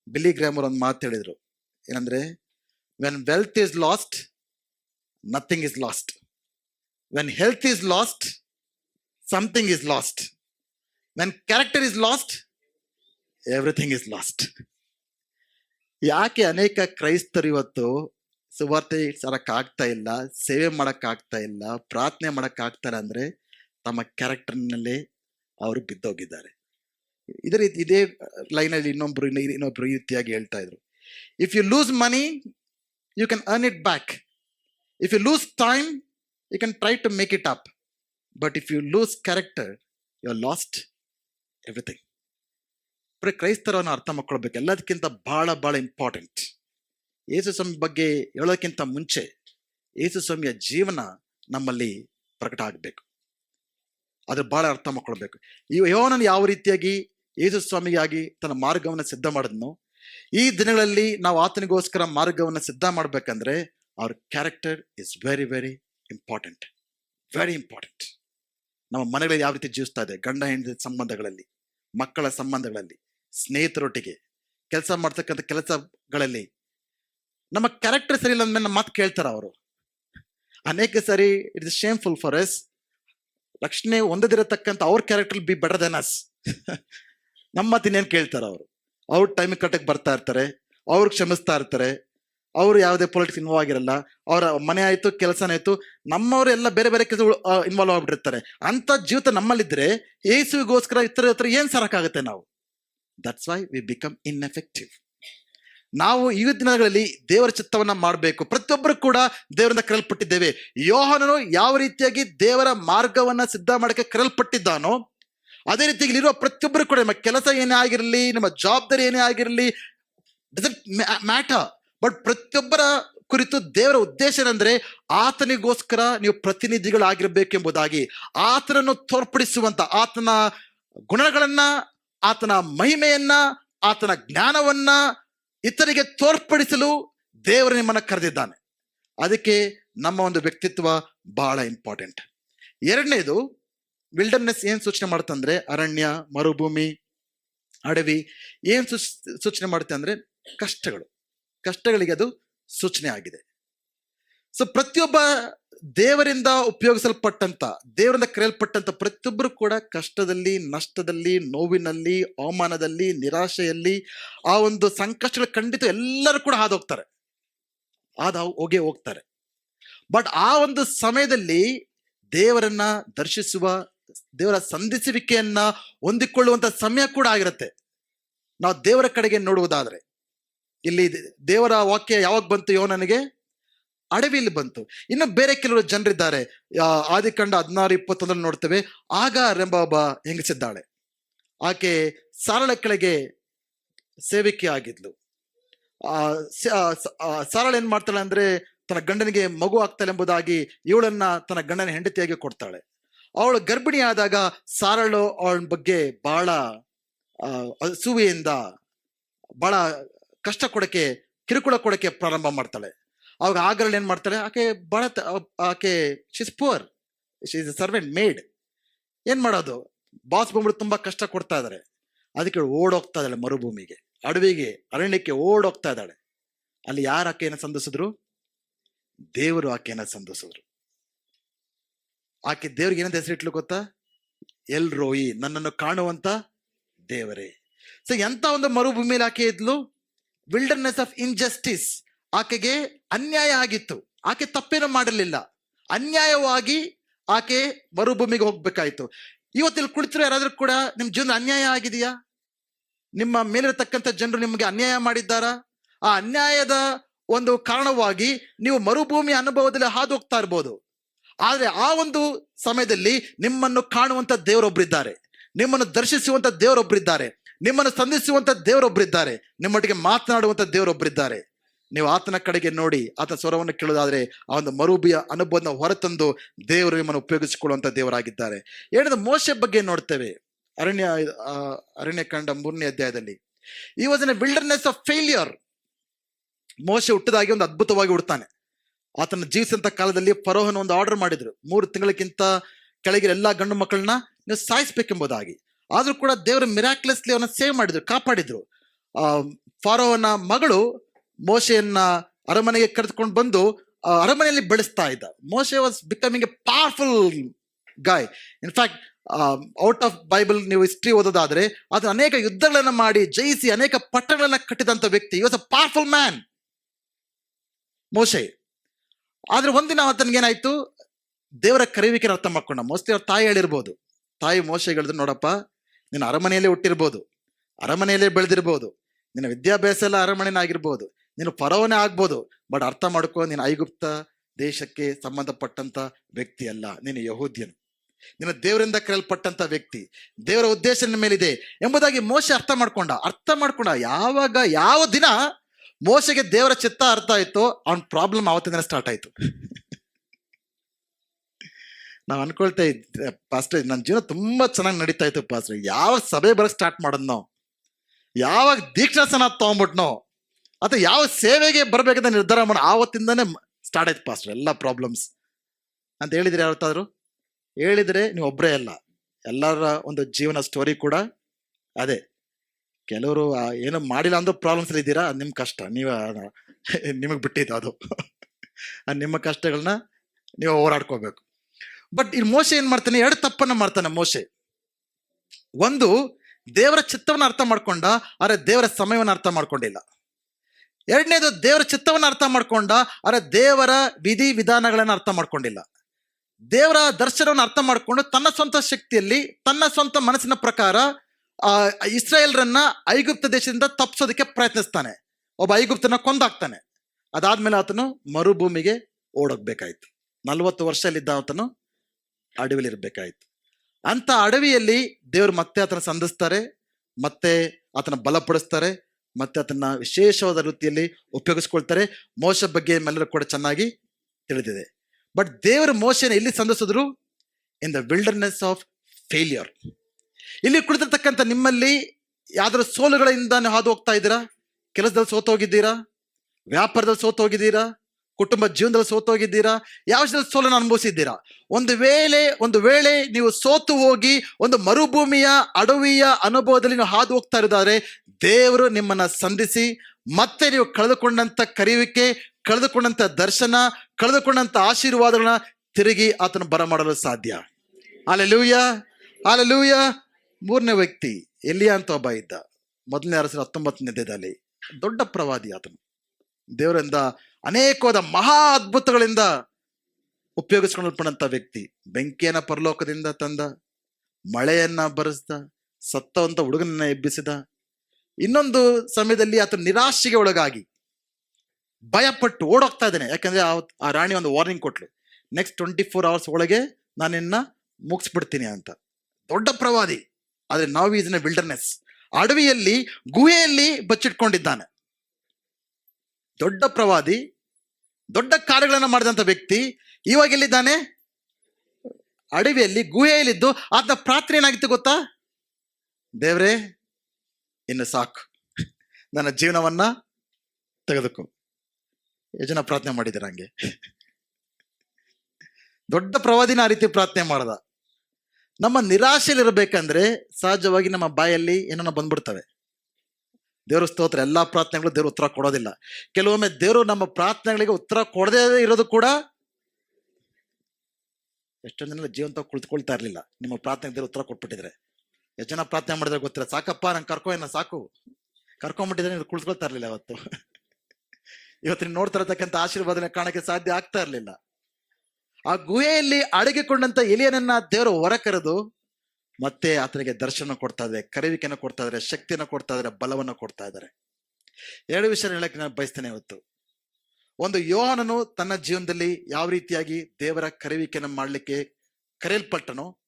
ಬಿಲಿ ಗ್ರಾಮರ್ ಒಂದು ಮಾತು ಹೇಳಿದ್ರು. ಏನಂದ್ರೆ when wealth is lost nothing is lost when health is lost something is lost when character is lost everything is lost ಯಾಕೆ ಅನೇಕ ಕ್ರೈಸ್ತರು ಇವತ್ತು ಸುವಾರ್ತೆ ಸರಕ್ಕಾಗ್ತಾ ಇಲ್ಲ, ಸೇವೆ ಮಾಡೋಕ್ಕಾಗ್ತಾ ಇಲ್ಲ, ಪ್ರಾರ್ಥನೆ ಮಾಡೋಕ್ಕಾಗ್ತಾ ಇಲ್ಲ ಅಂದ್ರೆ ತಮ್ಮ ಕ್ಯಾರೆಕ್ಟರ್ನಲ್ಲೇ ಅವರು ಬಿದ್ದೋಗಿದ್ದಾರೆ. ಇದೇ ರೀತಿ, ಇದೇ ಲೈನಲ್ಲಿ ಇನ್ನೊಬ್ಬರು ಇನ್ನೊಬ್ಬರು ಈ ರೀತಿಯಾಗಿ ಹೇಳ್ತಾ ಇದ್ರು. If you lose money you can earn it back if you lose time you can try to make it up but if you lose character you are lost everything ಬರೀ ಕ್ರೈಸ್ತರವನ್ನು ಅರ್ಥ ಮಾಡ್ಕೊಳ್ಬೇಕು. ಎಲ್ಲದಕ್ಕಿಂತ ಬಹಳ ಬಹಳ ಇಂಪಾರ್ಟೆಂಟ್ ಯೇಸು ಸ್ವಾಮಿ ಬಗ್ಗೆ ಹೇಳೋದಕ್ಕಿಂತ ಮುಂಚೆ, ಯೇಸು ಸ್ವಾಮಿಯ ಜೀವನ ನಮ್ಮಲ್ಲಿ ಪ್ರಕಟ ಆಗಬೇಕು ಅದ್ರ ಬಹಳ ಅರ್ಥ ಮಾಡ್ಕೊಳ್ಬೇಕು. ಈ ಯೋನನ್ ಯಾವ ರೀತಿಯಾಗಿ ಯೇಸು ಸ್ವಾಮಿಗಾಗಿ ತನ್ನ ಮಾರ್ಗವನ್ನು ಸಿದ್ಧ ಮಾಡಿದ್ನು, ಈ ದಿನಗಳಲ್ಲಿ ನಾವು ಆತನಿಗೋಸ್ಕರ ಮಾರ್ಗವನ್ನು ಸಿದ್ಧ ಮಾಡ್ಬೇಕಂದ್ರೆ ಅವ್ರ character is very very important very important ನಮ್ಮ ಮನೆಗಳಲ್ಲಿ ಯಾವ ರೀತಿ ಜೀವಿಸ್ತಾ ಇದೆ? ಗಂಡ, ಹೆಂಡತಿ ಸಂಬಂಧಗಳಲ್ಲಿ, ಮಕ್ಕಳ ಸಂಬಂಧಗಳಲ್ಲಿ, ಸ್ನೇಹಿತರೊಟ್ಟಿಗೆ, ಕೆಲಸ ಮಾಡ್ತಕ್ಕಂಥ ಕೆಲಸಗಳಲ್ಲಿ. ನಮ್ಮ ಕ್ಯಾರೆಕ್ಟರ್ ಸರಿ ಇಲ್ಲ ಅಂದ್ಮೇಲೆ ನಮ್ಮ ಮಾತು ಕೇಳ್ತಾರ ಅವರು. ಅನೇಕ ಸರಿ it is shameful for us ರಕ್ಷಣೆ ಹೊಂದದಿರತಕ್ಕಂಥ ಅವ್ರ character be better than us ನಮ್ಮ ಮಾತಿನೇನು ಕೇಳ್ತಾರೆ ಅವರು? ಅವ್ರ ಟೈಮಿಗೆ ಕಟ್ಟಕ್ಕೆ ಬರ್ತಾ ಇರ್ತಾರೆ, ಅವ್ರು ಕ್ಷಮಿಸ್ತಾ ಇರ್ತಾರೆ, ಅವರು ಯಾವುದೇ ಪೊಲಿಟಿಕ್ಸ್ ಇನ್ವಾಲ್ವ್ ಆಗಿರಲ್ಲ, ಅವರ ಮನೆ ಆಯಿತು, ಕೆಲಸನೇ ಆಯಿತು, ನಮ್ಮವರು ಎಲ್ಲ ಬೇರೆ ಬೇರೆ ಕೆಲಸ ಇನ್ವಾಲ್ವ್ ಆಗ್ಬಿಟ್ಟಿರ್ತಾರೆ. ಅಂಥ ಜೀವಿತ ನಮ್ಮಲ್ಲಿದ್ದರೆ ಏಸುವಿಗೋಸ್ಕರ ಇತರ ಹತ್ರ ಏನು ಸರಕಾಗುತ್ತೆ ನಾವು? That's why we become ineffective ನಾವು ಈ ದಿನಗಳಲ್ಲಿ ದೇವರ ಚಿತ್ತವನ್ನ ಮಾಡಬೇಕು. ಪ್ರತಿಯೊಬ್ಬರು ಕೂಡ ದೇವರಿಂದ ಕರೆಯಲ್ಪಟ್ಟಿದ್ದೇವೆ. ಯೋಹನನು ಯಾವ ರೀತಿಯಾಗಿ ದೇವರ ಮಾರ್ಗವನ್ನ ಸಿದ್ಧ ಮಾಡಕ್ಕೆ ಕರೆಯಲ್ಪಟ್ಟಿದ್ದಾನೋ, ಅದೇ ರೀತಿ ಇಲ್ಲಿರುವ ಪ್ರತಿಯೊಬ್ಬರು ಕೂಡ ನಿಮ್ಮ ಕೆಲಸ ಏನೇ ಆಗಿರಲಿ, ನಿಮ್ಮ ಜವಾಬ್ದಾರಿ ಏನೇ ಆಗಿರಲಿ ಡಸಂಟ್ ಮ್ಯಾಟರ್ ಬಟ್ ಪ್ರತಿಯೊಬ್ಬರ ಕುರಿತು ದೇವರ ಉದ್ದೇಶ ಏನಂದ್ರೆ, ಆತನಿಗೋಸ್ಕರ ನೀವು ಪ್ರತಿನಿಧಿಗಳಾಗಿರ್ಬೇಕೆಂಬುದಾಗಿ. ಆತನನ್ನು ತೋರ್ಪಡಿಸುವಂತ ಆತನ ಗುಣಗಳನ್ನ, ಆತನ ಮಹಿಮೆಯನ್ನ, ಆತನ ಜ್ಞಾನವನ್ನ ಇತರಿಗೆ ತೋರ್ಪಡಿಸಲು ದೇವರು ನಿಮ್ಮನ್ನು ಕರೆದಿದ್ದಾನೆ. ಅದಕ್ಕೆ ನಮ್ಮ ಒಂದು ವ್ಯಕ್ತಿತ್ವ ಬಹಳ ಇಂಪಾರ್ಟೆಂಟ್ ಎರಡನೇದು ವಿಲ್ಡರ್ನೆಸ್ ಏನು ಸೂಚನೆ ಮಾಡುತ್ತಂದ್ರೆ ಅರಣ್ಯ, ಮರುಭೂಮಿ, ಅಡವಿ, ಏನು ಸೂಚ್, ಸೂಚನೆ ಮಾಡುತ್ತೆ ಅಂದ್ರೆ ಕಷ್ಟಗಳು. ಕಷ್ಟಗಳಿಗೆ ಅದು ಸೂಚನೆ ಆಗಿದೆ. ಸೊ ಪ್ರತಿಯೊಬ್ಬ ದೇವರಿಂದ ಉಪಯೋಗಿಸಲ್ಪಟ್ಟಂತ, ದೇವರಿಂದ ಕರೆಯಲ್ಪಟ್ಟಂತ ಪ್ರತಿಯೊಬ್ಬರು ಕೂಡ ಕಷ್ಟದಲ್ಲಿ, ನಷ್ಟದಲ್ಲಿ, ನೋವಿನಲ್ಲಿ, ಅವಮಾನದಲ್ಲಿ, ನಿರಾಶೆಯಲ್ಲಿ ಆ ಒಂದು ಸಂಕಷ್ಟಗಳು ಖಂಡಿತ ಎಲ್ಲರೂ ಕೂಡ ಹಾದೋಗ್ತಾರೆ. ಆದ ಹೋಗೇ ಹೋಗ್ತಾರೆ. ಬಟ್ ಆ ಒಂದು ಸಮಯದಲ್ಲಿ ದೇವರನ್ನ ದರ್ಶಿಸುವ, ದೇವರ ಸಂಧಿಸುವಿಕೆಯನ್ನ ಹೊಂದಿಕೊಳ್ಳುವಂತ ಸಮಯ ಕೂಡ ಆಗಿರುತ್ತೆ. ನಾವು ದೇವರ ಕಡೆಗೆ ನೋಡುವುದಾದ್ರೆ. ಇಲ್ಲಿ ದೇವರ ವಾಕ್ಯ ಯಾವಾಗ ಬಂತು ಯೋ ನನಗೆ ಅಡವಿಯಲ್ಲಿ ಬಂತು. ಇನ್ನು ಬೇರೆ ಕೆಲವರು ಜನರಿದ್ದಾರೆ. ಆದಿಕಂಡ ಹದಿನಾರು ಇಪ್ಪತ್ತೊಂದರಲ್ಲಿ ನೋಡ್ತೇವೆ. ಆಗ ಎಂಬ ಒಬ್ಬ ಹೆಂಗಸಿದ್ದಾಳೆ. ಆಕೆ ಸಾರಳ ಕೆಳಗೆ ಸೇವಿಕೆ ಆಗಿದ್ಲು. ಆ ಸಾರಳ ಏನ್ ಮಾಡ್ತಾಳೆ ಅಂದ್ರೆ ತನ್ನ ಗಂಡನಿಗೆ ಮಗು ಆಗ್ತಾಳೆ ಎಂಬುದಾಗಿ ಇವಳನ್ನ ತನ್ನ ಗಂಡನ ಹೆಂಡತಿಯಾಗಿ ಕೊಡ್ತಾಳೆ. ಅವಳು ಗರ್ಭಿಣಿ ಆದಾಗ ಸಾರಳು ಅವಳ ಬಗ್ಗೆ ಬಹಳ ಆ, ಅಸೂಯೆಯಿಂದ ಬಹಳ ಕಷ್ಟ ಕೊಡಕ್ಕೆ ಕಿರುಕುಳ ಕೊಡಕ್ಕೆ ಪ್ರಾರಂಭ ಮಾಡ್ತಾಳೆ. ಅವಾಗ ಆಗರಲ್ಲಿ ಏನ್ ಮಾಡ್ತಾರೆ? ಆಕೆ ಬಹಳ ಆಕೆ she's poor is servant maid ಏನ್ ಮಾಡೋದು? ಬಾಸ್ ಬಂದ್ಬಿಟ್ಟು ತುಂಬಾ ಕಷ್ಟ ಕೊಡ್ತಾ ಇದಾರೆ. ಅದಕ್ಕೆ ಓಡೋಗ್ತಾ ಇದ್ದಾಳೆ ಮರುಭೂಮಿಗೆ. ಅಡವಿಗೆ, ಅರಣ್ಯಕ್ಕೆ ಓಡೋಗ್ತಾ ಇದ್ದಾಳೆ. ಅಲ್ಲಿ ಯಾರು ಆಕೆಯನ್ನು ಸಂಧಿಸಿದ್ರು? ದೇವರು ಆಕೆಯನ್ನು ಸಂಧಿಸಿದ್ರು. ಆಕೆ ದೇವ್ರಿಗೆ ಏನಂತ ಹೆಸರಿಟ್ಲು ಗೊತ್ತಾ? ಎಲ್ ರೋಯಿ, ನನ್ನನ್ನು ಕಾಣುವಂತ ದೇವರೇ. ಸೊ ಎಂತ ಒಂದು ಮರುಭೂಮಿಯಲ್ಲಿ ಆಕೆ ಇದ್ಲು? ವಿಲ್ಡರ್ನೆಸ್ ಆಫ್ ಇನ್ಜಸ್ಟಿಸ್ ಆಕೆಗೆ ಅನ್ಯಾಯ ಆಗಿತ್ತು. ಆಕೆ ತಪ್ಪೇನು ಮಾಡಲಿಲ್ಲ. ಅನ್ಯಾಯವಾಗಿ ಆಕೆ ಮರುಭೂಮಿಗೆ ಹೋಗ್ಬೇಕಾಯ್ತು. ಇವತ್ತಿಲ್ಲಿ ಕುಳಿತರು ಯಾರಾದ್ರೂ ಕೂಡ ನಿಮ್ ಜೀವನ ಅನ್ಯಾಯ ಆಗಿದೆಯಾ? ನಿಮ್ಮ ಮೇಲಿರತಕ್ಕಂಥ ಜನರು ನಿಮಗೆ ಅನ್ಯಾಯ ಮಾಡಿದ್ದಾರಾ? ಆ ಅನ್ಯಾಯದ ಒಂದು ಕಾರಣವಾಗಿ ನೀವು ಮರುಭೂಮಿ ಅನುಭವದಲ್ಲಿ ಹಾದು ಹೋಗ್ತಾ ಇರ್ಬೋದು. ಆದರೆ ಆ ಒಂದು ಸಮಯದಲ್ಲಿ ನಿಮ್ಮನ್ನು ಕಾಣುವಂತ ದೇವರೊಬ್ಬರಿದ್ದಾರೆ ನಿಮ್ಮನ್ನು ದರ್ಶಿಸುವಂತ ದೇವರೊಬ್ಬರಿದ್ದಾರೆ ನಿಮ್ಮನ್ನು ಸಂಧಿಸುವಂತ ದೇವರೊಬ್ಬರಿದ್ದಾರೆ ನಿಮ್ಮೊಟ್ಟಿಗೆ ಮಾತನಾಡುವಂತ ದೇವರೊಬ್ಬರಿದ್ದಾರೆ ನೀವು ಆತನ ಕಡೆಗೆ ನೋಡಿ ಆತನ ಸ್ವರವನ್ನು ಕೇಳೋದಾದ್ರೆ ಆ ಒಂದು ಮರುಬಿಯ ಅನುಭವನ ಹೊರತಂದು ದೇವರು ನಿಮ್ಮನ್ನು ಉಪಯೋಗಿಸಿಕೊಳ್ಳುವಂತ ದೇವರಾಗಿದ್ದಾರೆ. ಹೇಳಿದ ಮೋಶೆ ಬಗ್ಗೆ ನೋಡ್ತೇವೆ. ಅರಣ್ಯ ಅರಣ್ಯ ಅರಣ್ಯಕಾಂಡ ಮೂರನೇ ಅಧ್ಯಾಯದಲ್ಲಿ. He was a wilderness of failure ಮೋಶೆ ಹುಟ್ಟದಾಗಿ ಒಂದು ಅದ್ಭುತವಾಗಿ ಹುಡ್ತಾನೆ. ಆತನ ಜೀವಿಸಂತ ಕಾಲದಲ್ಲಿ ಫರೋಹನ ಒಂದು ಆರ್ಡರ್ ಮಾಡಿದ್ರು. ಮೂರು ತಿಂಗಳಕ್ಕಿಂತ ಕೆಳಗಿನ ಎಲ್ಲಾ ಗಂಡು ಮಕ್ಕಳನ್ನ ನೀವು ಸಾಯಿಸ್ಬೇಕೆಂಬುದಾಗಿ. ಆದ್ರೂ ಕೂಡ ದೇವರು ಮಿರಾಕ್ಲೆಸ್ಲಿ ಅವನ್ನ ಸೇವ್ ಮಾಡಿದ್ರು, ಕಾಪಾಡಿದ್ರು. ಫಾರೋವನ ಮಗಳು ಮೋಶೆಯನ್ನ ಅರಮನೆಗೆ ಕರೆದುಕೊಂಡು ಬಂದು ಅರಮನೆಯಲ್ಲಿ ಬೆಳೆಸ್ತಾ ಇದ್ದ. ಮೋಶೆ was becoming a powerful guy in fact out of Bible ನೀವು ಹಿಸ್ಟ್ರಿ ಓದೋದಾದ್ರೆ ಅದು ಅನೇಕ ಯುದ್ಧಗಳನ್ನು ಮಾಡಿ, ಜಯಿಸಿ ಅನೇಕ ಪಟ್ಟಣಗಳನ್ನ ಕಟ್ಟಿದಂತ ವ್ಯಕ್ತಿ. He was a powerful man ಮೋಶೆ. ಆದ್ರೆ ಒಂದಿನ ಏನಾಯ್ತು ದೇವರ ಕರೀವಿಕೆ ಅರ್ಥ ಮಾಡ್ಕೊಂಡ. ಮೋಸ್ಟ್ಲಿ ಅವ್ರ ತಾಯಿ ಹೇಳಿರ್ಬೋದು. ತಾಯಿ ಮೋಶೆ ಹೇಳಿದ್ರು, ನೋಡಪ್ಪ, ನೀನು ಅರಮನೆಯಲ್ಲೇ ಹುಟ್ಟಿರ್ಬೋದು. ಅರಮನೆಯಲ್ಲೇ ಬೆಳೆದಿರ್ಬೋದು. ನಿನ್ನ ವಿದ್ಯಾಭ್ಯಾಸ ಎಲ್ಲ ಅರಮನೆನೇ ಆಗಿರ್ಬೋದು ನೀನು ಪರವನೇ ಆಗ್ಬೋದು, ಬಟ್ ಅರ್ಥ ಮಾಡ್ಕೋ, ನೀನು ಐಗುಪ್ತ ದೇಶಕ್ಕೆ ಸಂಬಂಧಪಟ್ಟಂತ ವ್ಯಕ್ತಿ ಅಲ್ಲ ನೀನು ಯಹೂದ್ಯನು. ನಿನ್ನ ದೇವರಿಂದ ಕರೆಯಲ್ಪಟ್ಟಂತ ವ್ಯಕ್ತಿ, ದೇವರ ಉದ್ದೇಶ ನಿನ್ನ ಮೇಲಿದೆ ಎಂಬುದಾಗಿ ಮೋಶೆ ಅರ್ಥ ಮಾಡ್ಕೊಂಡ. ಅರ್ಥ ಮಾಡ್ಕೊಂಡ, ಯಾವಾಗ, ಯಾವ ದಿನ ಮೋಶೆಗೆ ದೇವರ ಚಿತ್ತ ಅರ್ಥ ಆಯ್ತೋ, ಅವನ ಪ್ರಾಬ್ಲಮ್ ಆವತ್ತಿನ ಸ್ಟಾರ್ಟ್ ಆಯ್ತು. *laughs* ನಾವು ಅನ್ಕೊಳ್ತಾ ಇದ್ದೆ ಪಾಸ್ಟ್ರೆ ನನ್ನ ಜೀವನ ತುಂಬಾ ಚೆನ್ನಾಗಿ ನಡೀತಾ ಇತ್ತು ಪಾಸ್ಟ್ರೆ ಯಾವ ಸಭೆ ಬರಕ್ ಸ್ಟಾರ್ಟ್ ಮಾಡೋದ್ ನಾವು ಯಾವಾಗ ದೀಕ್ಷಾಸನ ತಗೊಂಬಿಟ್ನೋ ಅಥವಾ ಯಾವ ಸೇವೆಗೆ ಬರಬೇಕಂತ ನಿರ್ಧಾರ ಮಾಡೋ. ಆವತ್ತಿಂದನೇ ಸ್ಟಾರ್ಟ್ ಆಯ್ತು ಪಾಸ್ಟರ್ ಎಲ್ಲ ಪ್ರಾಬ್ಲಮ್ಸ್ ಅಂತ ಹೇಳಿದ್ರೆ ಯಾವತ್ತಾದ್ರು? ಹೇಳಿದ್ರೆ ನೀವು ಒಬ್ಬರೇ ಅಲ್ಲ. ಎಲ್ಲರ ಒಂದು ಜೀವನ ಸ್ಟೋರಿ ಕೂಡ ಅದೇ. ಕೆಲವರು ಏನು ಮಾಡಿಲ್ಲ ಅಂದ್ರೂ ಪ್ರಾಬ್ಲಮ್ಸ್ ಇದ್ದೀರಾ? ಅದು ನಿಮ್ಮ ಕಷ್ಟ. ನೀವು ನಿಮಗೆ ಬಿಟ್ಟಿದ್ದು ಅದು. ನಿಮ್ಮ ಕಷ್ಟಗಳನ್ನ ನೀವು ಹೋರಾಡ್ಕೋಬೇಕು. ಬಟ್ ಇಲ್ಲಿ ಮೋಸೆ ಏನು ಮಾಡ್ತಾನೆ? ಎರಡು ತಪ್ಪನ್ನ ಮಾಡ್ತಾನೆ ಮೋಸೆ ಒಂದು, ದೇವರ ಚಿತ್ತವನ್ನ ಅರ್ಥ ಮಾಡ್ಕೊಂಡ, ಆದರೆ ದೇವರ ಸಮಯವನ್ನ ಅರ್ಥ ಮಾಡ್ಕೊಂಡಿಲ್ಲ. ಎರಡನೇದು ದೇವರ ಚಿತ್ತವನ್ನು ಅರ್ಥ ಮಾಡ್ಕೊಂಡ, ಆದರೆ ದೇವರ ವಿಧಿ ವಿಧಾನಗಳನ್ನು ಅರ್ಥ ಮಾಡ್ಕೊಂಡಿಲ್ಲ. ದೇವರ ದರ್ಶನವನ್ನು ಅರ್ಥ ಮಾಡಿಕೊಂಡು ತನ್ನ ಸ್ವಂತ ಶಕ್ತಿಯಲ್ಲಿ, ತನ್ನ ಸ್ವಂತ ಮನಸ್ಸಿನ ಪ್ರಕಾರ, ಆ, ಇಸ್ರಾಯೇಲ್ರನ್ನ ಐಗುಪ್ತ ದೇಶದಿಂದ ತಪ್ಪಿಸೋದಕ್ಕೆ ಪ್ರಯತ್ನಿಸ್ತಾನೆ. ಒಬ್ಬ ಐಗುಪ್ತನ ಕೊಂದಾಕ್ತಾನೆ. ಅದಾದ್ಮೇಲೆ ಆತನು ಮರುಭೂಮಿಗೆ ಓಡೋಗ್ಬೇಕಾಯ್ತು. ನಲ್ವತ್ತು ವರ್ಷದಲ್ಲಿದ್ದ ಆತನು ಅಡವಿಲಿ ಇರಬೇಕಾಯ್ತು. ಅಂತ ಅಡವಿಯಲ್ಲಿ ದೇವರು ಮತ್ತೆ ಆತನ ಸಂಧಿಸ್ತಾರೆ, ಮತ್ತೆ ಆತನ ಬಲಪಡಿಸ್ತಾರೆ ಮತ್ತೆ ಅದನ್ನು ವಿಶೇಷವಾದ ರೀತಿಯಲ್ಲಿ ಉಪಯೋಗಿಸ್ಕೊಳ್ತಾರೆ. ಮೋಶ ಬಗ್ಗೆ ನಮ್ಮೆಲ್ಲರೂ ಕೂಡ ಚೆನ್ನಾಗಿ ತಿಳಿದಿದೆ. ಬಟ್ ದೇವರ ಮೋಶನ ಎಲ್ಲಿ ಸಂಧಿಸಿದ್ರು in the wilderness of failure ಇಲ್ಲಿ ಕುಳಿತಿರ್ತಕ್ಕಂಥ ನಿಮ್ಮಲ್ಲಿ ಯಾವ್ದಾದ್ರು ಸೋಲುಗಳಿಂದ ಹಾದು ಹೋಗ್ತಾ ಇದ್ದೀರಾ? ಕೆಲಸದಲ್ಲಿ ಸೋತೋಗಿದ್ದೀರಾ? ವ್ಯಾಪಾರದಲ್ಲಿ ಸೋತು ಹೋಗಿದ್ದೀರಾ ಕುಟುಂಬ ಜೀವನದಲ್ಲಿ ಸೋತೋಗಿದ್ದೀರಾ? ಯಾವ ಸೋಲನ್ನು ಅನುಭವಿಸಿದ್ದೀರಾ? ಒಂದು ವೇಳೆ ಒಂದು ವೇಳೆ ನೀವು ಸೋತು ಹೋಗಿ ಒಂದು ಮರುಭೂಮಿಯ, ಅಡವಿಯ ಅನುಭವದಲ್ಲಿ ನೀವು ಹಾದು ಹೋಗ್ತಾ ಇರೋದಾದ್ರೆ ದೇವರು ನಿಮ್ಮನ್ನ ಸಂಧಿಸಿ, ಮತ್ತೆ ನೀವು ಕಳೆದುಕೊಂಡಂತ ಕರೆಯುವಿಕೆ ಕಳೆದುಕೊಂಡಂತ ದರ್ಶನ ಕಳೆದುಕೊಂಡಂತ ಆಶೀರ್ವಾದಗಳನ್ನ ತಿರುಗಿ ಆತನ ಬರಮಾಡಲು ಸಾಧ್ಯ. ಅಲೆಲೂಯ ಅಲೆಲೂಯ ಮೂರನೇ ವ್ಯಕ್ತಿ ಎಲ್ಲಿಯ ಅಂತ ಒಬ್ಬ ಇದ್ದ. ಮೊದಲನೇ ಅರಸರ ಹತ್ತೊಂಬತ್ತನೇದಲ್ಲಿ ದೊಡ್ಡ ಪ್ರವಾದಿ ಆತನು. ದೇವರಿಂದ ಅನೇಕವಾದ ಮಹಾ ಅದ್ಭುತಗಳಿಂದ ಉಪಯೋಗಿಸ್ಕೊಂಡಲ್ಪಡಂತ ವ್ಯಕ್ತಿ. ಬೆಂಕಿಯನ್ನ ಪರಲೋಕದಿಂದ ತಂದ, ಮಳೆಯನ್ನ ಬರೆಸ್ದ ಸತ್ತವಂತ ಹುಡುಗನನ್ನ ಎಬ್ಬಿಸಿದ, ಇನ್ನೊಂದು ಸಮಯದಲ್ಲಿ ಆತ ನಿರಾಶೆಗೆ ಒಳಗಾಗಿ ಭಯಪಟ್ಟು ಓಡೋಗ್ತಾ ಇದ್ದಾನೆ. ಯಾಕಂದ್ರೆ ಆ- ರಾಣಿ ಒಂದು ವಾರ್ನಿಂಗ್ ಕೊಟ್ಲು. ನೆಕ್ಸ್ಟ್ ಟ್ವೆಂಟಿ ಫೋರ್ ಅವರ್ಸ್ ಒಳಗೆ ನಾನು ನಿನ್ನ ಮುಗಿಸ್ಬಿಡ್ತೀನಿ ಅಂತ. ದೊಡ್ಡ ಪ್ರವಾದಿ. ಆದರೆ ನಾವು ಇದನ್ನ ವಿಲ್ಡರ್ನೆಸ್ ಅಡವಿಯಲ್ಲಿ, ಗುಹೆಯಲ್ಲಿ ಬಚ್ಚಿಟ್ಕೊಂಡಿದ್ದಾನೆ. ದೊಡ್ಡ ಪ್ರವಾದಿ ದೊಡ್ಡ ಕಾರ್ಯಗಳನ್ನು ಮಾಡಿದಂಥ ವ್ಯಕ್ತಿ ಇವಾಗ ಎಲ್ಲಿದ್ದಾನೆ? ಅಡವಿಯಲ್ಲಿ, ಗುಹೆಯಲ್ಲಿದ್ದು ಆತನ ಪ್ರಾರ್ಥನೆ ಏನಾಗಿತ್ತು ಗೊತ್ತಾ? ದೇವ್ರೇ, ಇನ್ನು ಸಾಕು. ನನ್ನ ಜೀವನವನ್ನ ತೆಗೆದುಕೋ. ಯೋಜನ ಜನ ಪ್ರಾರ್ಥನೆ ಮಾಡಿದಾರೆ ಹಂಗೆ. ದೊಡ್ಡ ಪ್ರವಾದಿನ ಆ ರೀತಿ ಪ್ರಾರ್ಥನೆ ಮಾಡ್ದ. ನಮ್ಮ ನಿರಾಶೆಯಲ್ಲಿರಬೇಕಂದ್ರೆ ಸಹಜವಾಗಿ ನಮ್ಮ ಬಾಯಲ್ಲಿ ಏನನ್ನ ಬಂದ್ಬಿಡ್ತವೆ. ದೇವ್ರ ಸ್ತೋತ್ರ, ಎಲ್ಲ ಪ್ರಾರ್ಥನೆಗಳು ದೇವ್ರ ಉತ್ತರ ಕೊಡೋದಿಲ್ಲ. ಕೆಲವೊಮ್ಮೆ ದೇವರು ನಮ್ಮ ಪ್ರಾರ್ಥನೆಗಳಿಗೆ ಉತ್ತರ ಕೊಡದೇ ಇರೋದು ಕೂಡ ಎಷ್ಟೊಂದು ಜನ ಜೀವಂತ ಕುಳಿತುಕೊಳ್ತಾ ಇರಲಿಲ್ಲ. ನಿಮ್ಮ ಪ್ರಾರ್ಥನೆ ದೇವರು ಉತ್ತರ ಕೊಟ್ಬಿಟ್ಟಿದ್ರೆ. ಎಷ್ಟು ಜನ ಪ್ರಾರ್ಥನೆ ಮಾಡಿದ್ರೆ ಗೊತ್ತಿಲ್ಲ. ಸಾಕಪ್ಪ, ನಂಗೆ ಕರ್ಕೊ ಏನ ಸಾಕು. ಕರ್ಕೊಂಡ್ಬಿಟ್ಟಿದ್ರೆ ನೀವು ಕುಳಿತುಕೊಳ್ತಾ ಇರಲಿಲ್ಲ ಅವತ್ತು ಇವತ್ತು ನೀವು ನೋಡ್ತಾ ಇರತಕ್ಕಂಥ ಆಶೀರ್ವಾದನೆ ಕಾಣಕ್ಕೆ ಸಾಧ್ಯ ಆಗ್ತಾ ಇರಲಿಲ್ಲ. ಆ ಗುಹೆಯಲ್ಲಿ ಅಡಗಿಕೊಂಡಂತ ಎಲಿಯನನ್ನ ದೇವರು ಹೊರ ಕರೆದು ಮತ್ತೆ ಆತನಿಗೆ ದರ್ಶನ ಕೊಡ್ತಾ ಇದ್ದಾರೆ ಕರೆವಿಕೆಯನ್ನು ಕೊಡ್ತಾ ಇದ್ದಾರೆ, ಶಕ್ತಿಯನ್ನು ಕೊಡ್ತಾ ಇದ್ದಾರೆ, ಬಲವನ್ನು ಕೊಡ್ತಾ ಇದ್ದಾರೆ. ಎರಡು ವಿಷಯ ಹೇಳಕ್ಕೆ ನಾನು ಬಯಸ್ತೇನೆ ಇವತ್ತು. ಒಂದು, ಯೋಹನನು ತನ್ನ ಜೀವನದಲ್ಲಿ ಯಾವ ರೀತಿಯಾಗಿ ದೇವರ ಕರೆವಿಕೆಯನ್ನು ಮಾಡಲಿಕ್ಕೆ ಕರೆಯಲ್ಪಟ್ಟನೋ,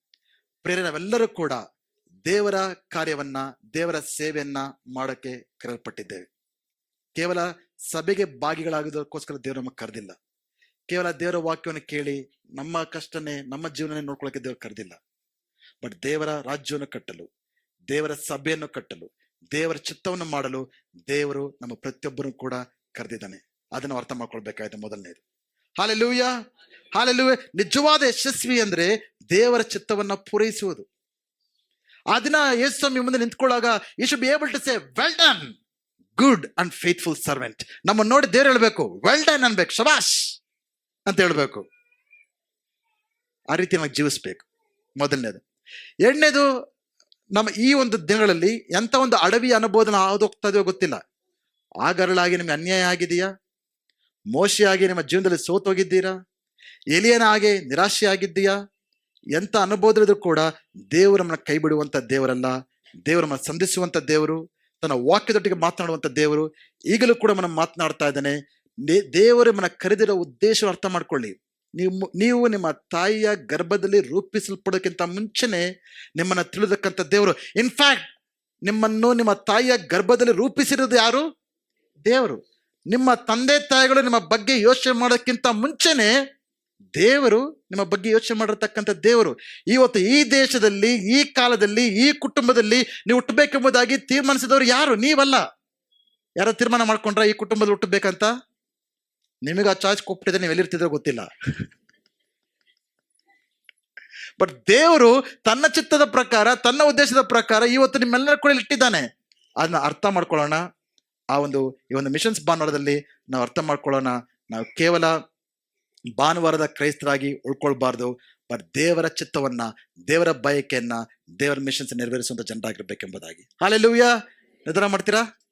ಪ್ರೇರಣವೆಲ್ಲರೂ ಕೂಡ ದೇವರ ಕಾರ್ಯವನ್ನ, ದೇವರ ಸೇವೆಯನ್ನ ಮಾಡೋಕ್ಕೆ ಕರೆಯಲ್ಪಟ್ಟಿದ್ದೇವೆ. ಕೇವಲ ಸಭೆಗೆ ಭಾಗಿಗಳಾಗೋದಕ್ಕೋಸ್ಕರ ದೇವರು ನಮಗೆ ಕರೆದಿಲ್ಲ. ಕೇವಲ ದೇವರ ವಾಕ್ಯವನ್ನು ಕೇಳಿ ನಮ್ಮ ಕಷ್ಟನೇ, ನಮ್ಮ ಜೀವನನೇ ನೋಡ್ಕೊಳ್ಳೋಕೆ ದೇವರು ಕರೆದಿಲ್ಲ. ಬಟ್ ದೇವರ ರಾಜ್ಯವನ್ನು ಕಟ್ಟಲು, ದೇವರ ಸಭೆಯನ್ನು ಕಟ್ಟಲು, ದೇವರ ಚಿತ್ತವನ್ನು ಮಾಡಲು ದೇವರು ನಮ್ಮ ಪ್ರತಿಯೊಬ್ಬರು ಕೂಡ ಕರೆದಿದ್ದಾನೆ. ಅದನ್ನು ಅರ್ಥ ಮಾಡ್ಕೊಳ್ಬೇಕಾಯ್ತು ಮೊದಲನೇದು. ಹಾಲೆಲೂಯ ಹಾಲೆಲೂಯ ನಿಜವಾದ ಯಶಸ್ವಿ ಅಂದ್ರೆ ದೇವರ ಚಿತ್ತವನ್ನ ಪೂರೈಸುವುದು. ಆ ದಿನ ಯೇಸು ಸ್ವಾಮಿ ಮುಂದೆ ನಿಂತ್ಕೊಳ್ಳಾಗ you should be able to say well done good and faithful servant ನಮ್ಮ ನೋಡಿ ದೇವ್ರು ಹೇಳ್ಬೇಕು ವೆಲ್ ಡನ್ ಅನ್ಬೇಕು, ಶಬಾಷ್! ಅಂತ ಹೇಳ್ಬೇಕು. ಆ ರೀತಿ ನಮಗೆ ಜೀವಿಸ್ಬೇಕು. ಮೊದಲನೇದು. ಎರಡನೇದು ನಮ್ಮ ಈ ಒಂದು ದಿನಗಳಲ್ಲಿ ಎಂತ ಒಂದು ಅಡವಿ ಅನುಬೋಧನ ಇದೆಯೋ ಗೊತ್ತಿಲ್ಲ. ಆಗರಳಾಗಿ ನಿಮಗೆ ಅನ್ಯಾಯ ಆಗಿದೆಯಾ? ಮೋಶಿಯಾಗಿ ನಿಮ್ಮ ಜೀವನದಲ್ಲಿ ಸೋತೋಗಿದ್ದೀರಾ? ಎಲಿಯನ ಹಾಗೆ ನಿರಾಶೆ ಆಗಿದ್ದೀಯಾ? ಎಂತ ಅನುಭವದಲ್ಲಿದ್ರು ಕೂಡ ದೇವರು ನಮ್ಮನ್ನ ಕೈ ಬಿಡುವಂತ ದೇವರಲ್ಲ. ದೇವರು ನಮ್ಮನ್ನು ಸಂಧಿಸುವಂತ ದೇವರು, ತನ್ನ ವಾಕ್ಯದೊಟ್ಟಿಗೆ ಮಾತನಾಡುವಂತ ದೇವರು. ಈಗಲೂ ಕೂಡ ಮನ ಮಾತನಾಡ್ತಾ ಇದ್ದಾನೆ. ದೇವರು ಮನ ಕರೆದಿರೋ ಉದ್ದೇಶ ಅರ್ಥ ಮಾಡ್ಕೊಳ್ಳಿ. ನೀವು ನೀವು ನಿಮ್ಮ ತಾಯಿಯ ಗರ್ಭದಲ್ಲಿ ರೂಪಿಸಲ್ಪಡೋಕ್ಕಿಂತ ಮುಂಚೆನೇ ನಿಮ್ಮನ್ನು ತಿಳಿದಕ್ಕಂಥ ದೇವರು. ಇನ್ಫ್ಯಾಕ್ಟ್ ನಿಮ್ಮನ್ನು ನಿಮ್ಮ ತಾಯಿಯ ಗರ್ಭದಲ್ಲಿ ರೂಪಿಸಿರೋದು ಯಾರು? ದೇವರು. ನಿಮ್ಮ ತಂದೆ ತಾಯಿಗಳು ನಿಮ್ಮ ಬಗ್ಗೆ ಯೋಚನೆ ಮಾಡೋಕ್ಕಿಂತ ಮುಂಚೆನೇ ದೇವರು ನಿಮ್ಮ ಬಗ್ಗೆ ಯೋಚನೆ ಮಾಡಿರ್ತಕ್ಕಂಥ ದೇವರು. ಇವತ್ತು ಈ ದೇಶದಲ್ಲಿ, ಈ ಕಾಲದಲ್ಲಿ, ಈ ಕುಟುಂಬದಲ್ಲಿ ನೀವು ಹುಟ್ಟಬೇಕೆಂಬುದಾಗಿ ತೀರ್ಮಾನಿಸಿದವರು ಯಾರು? ನೀವಲ್ಲ. ಯಾರೋ ತೀರ್ಮಾನ ಮಾಡ್ಕೊಂಡ್ರ ಈ ಕುಟುಂಬದಲ್ಲಿ ಹುಟ್ಟಬೇಕಂತ? ನಿಮಗೆ ಆ ಚಾರ್ಜ್ ಕೊಟ್ಟಿದ್ರೆ ನೀವು ಎಲ್ಲಿರ್ತಿದ್ರೋ ಗೊತ್ತಿಲ್ಲ. ಬಟ್ ದೇವರು ತನ್ನ ಚಿತ್ತದ ಪ್ರಕಾರ, ತನ್ನ ಉದ್ದೇಶದ ಪ್ರಕಾರ ಇವತ್ತು ನಿಮ್ಮೆಲ್ಲರ ಕೂಡ ಇಟ್ಟಿದ್ದಾನೆ. ಅದನ್ನ ಅರ್ಥ ಮಾಡ್ಕೊಳ್ಳೋಣ. ಆ ಒಂದು, ಈ ಒಂದು ಮಿಷನ್ಸ್ ಭಾನುವಾರದಲ್ಲಿ ನಾವು ಅರ್ಥ ಮಾಡ್ಕೊಳ್ಳೋಣ. ನಾವು ಕೇವಲ ಭಾನುವಾರದ ಕ್ರೈಸ್ತರಾಗಿ ಉಳ್ಕೊಳ್ಬಾರ್ದು. ಬಟ್ ದೇವರ ಚಿತ್ತವನ್ನ, ದೇವರ ಬಯಕೆಯನ್ನ ದೇವರ ಮಿಷನ್ಸ್ ನೆರವೇರಿಸುವಂತ ಜನರಾಗಿರ್ಬೇಕೆಂಬುದಾಗಿ. ಹಾಲೆಲ್ಲೂಯ್ಯ ನಿರ್ಧಾರ ಮಾಡ್ತೀರಾ?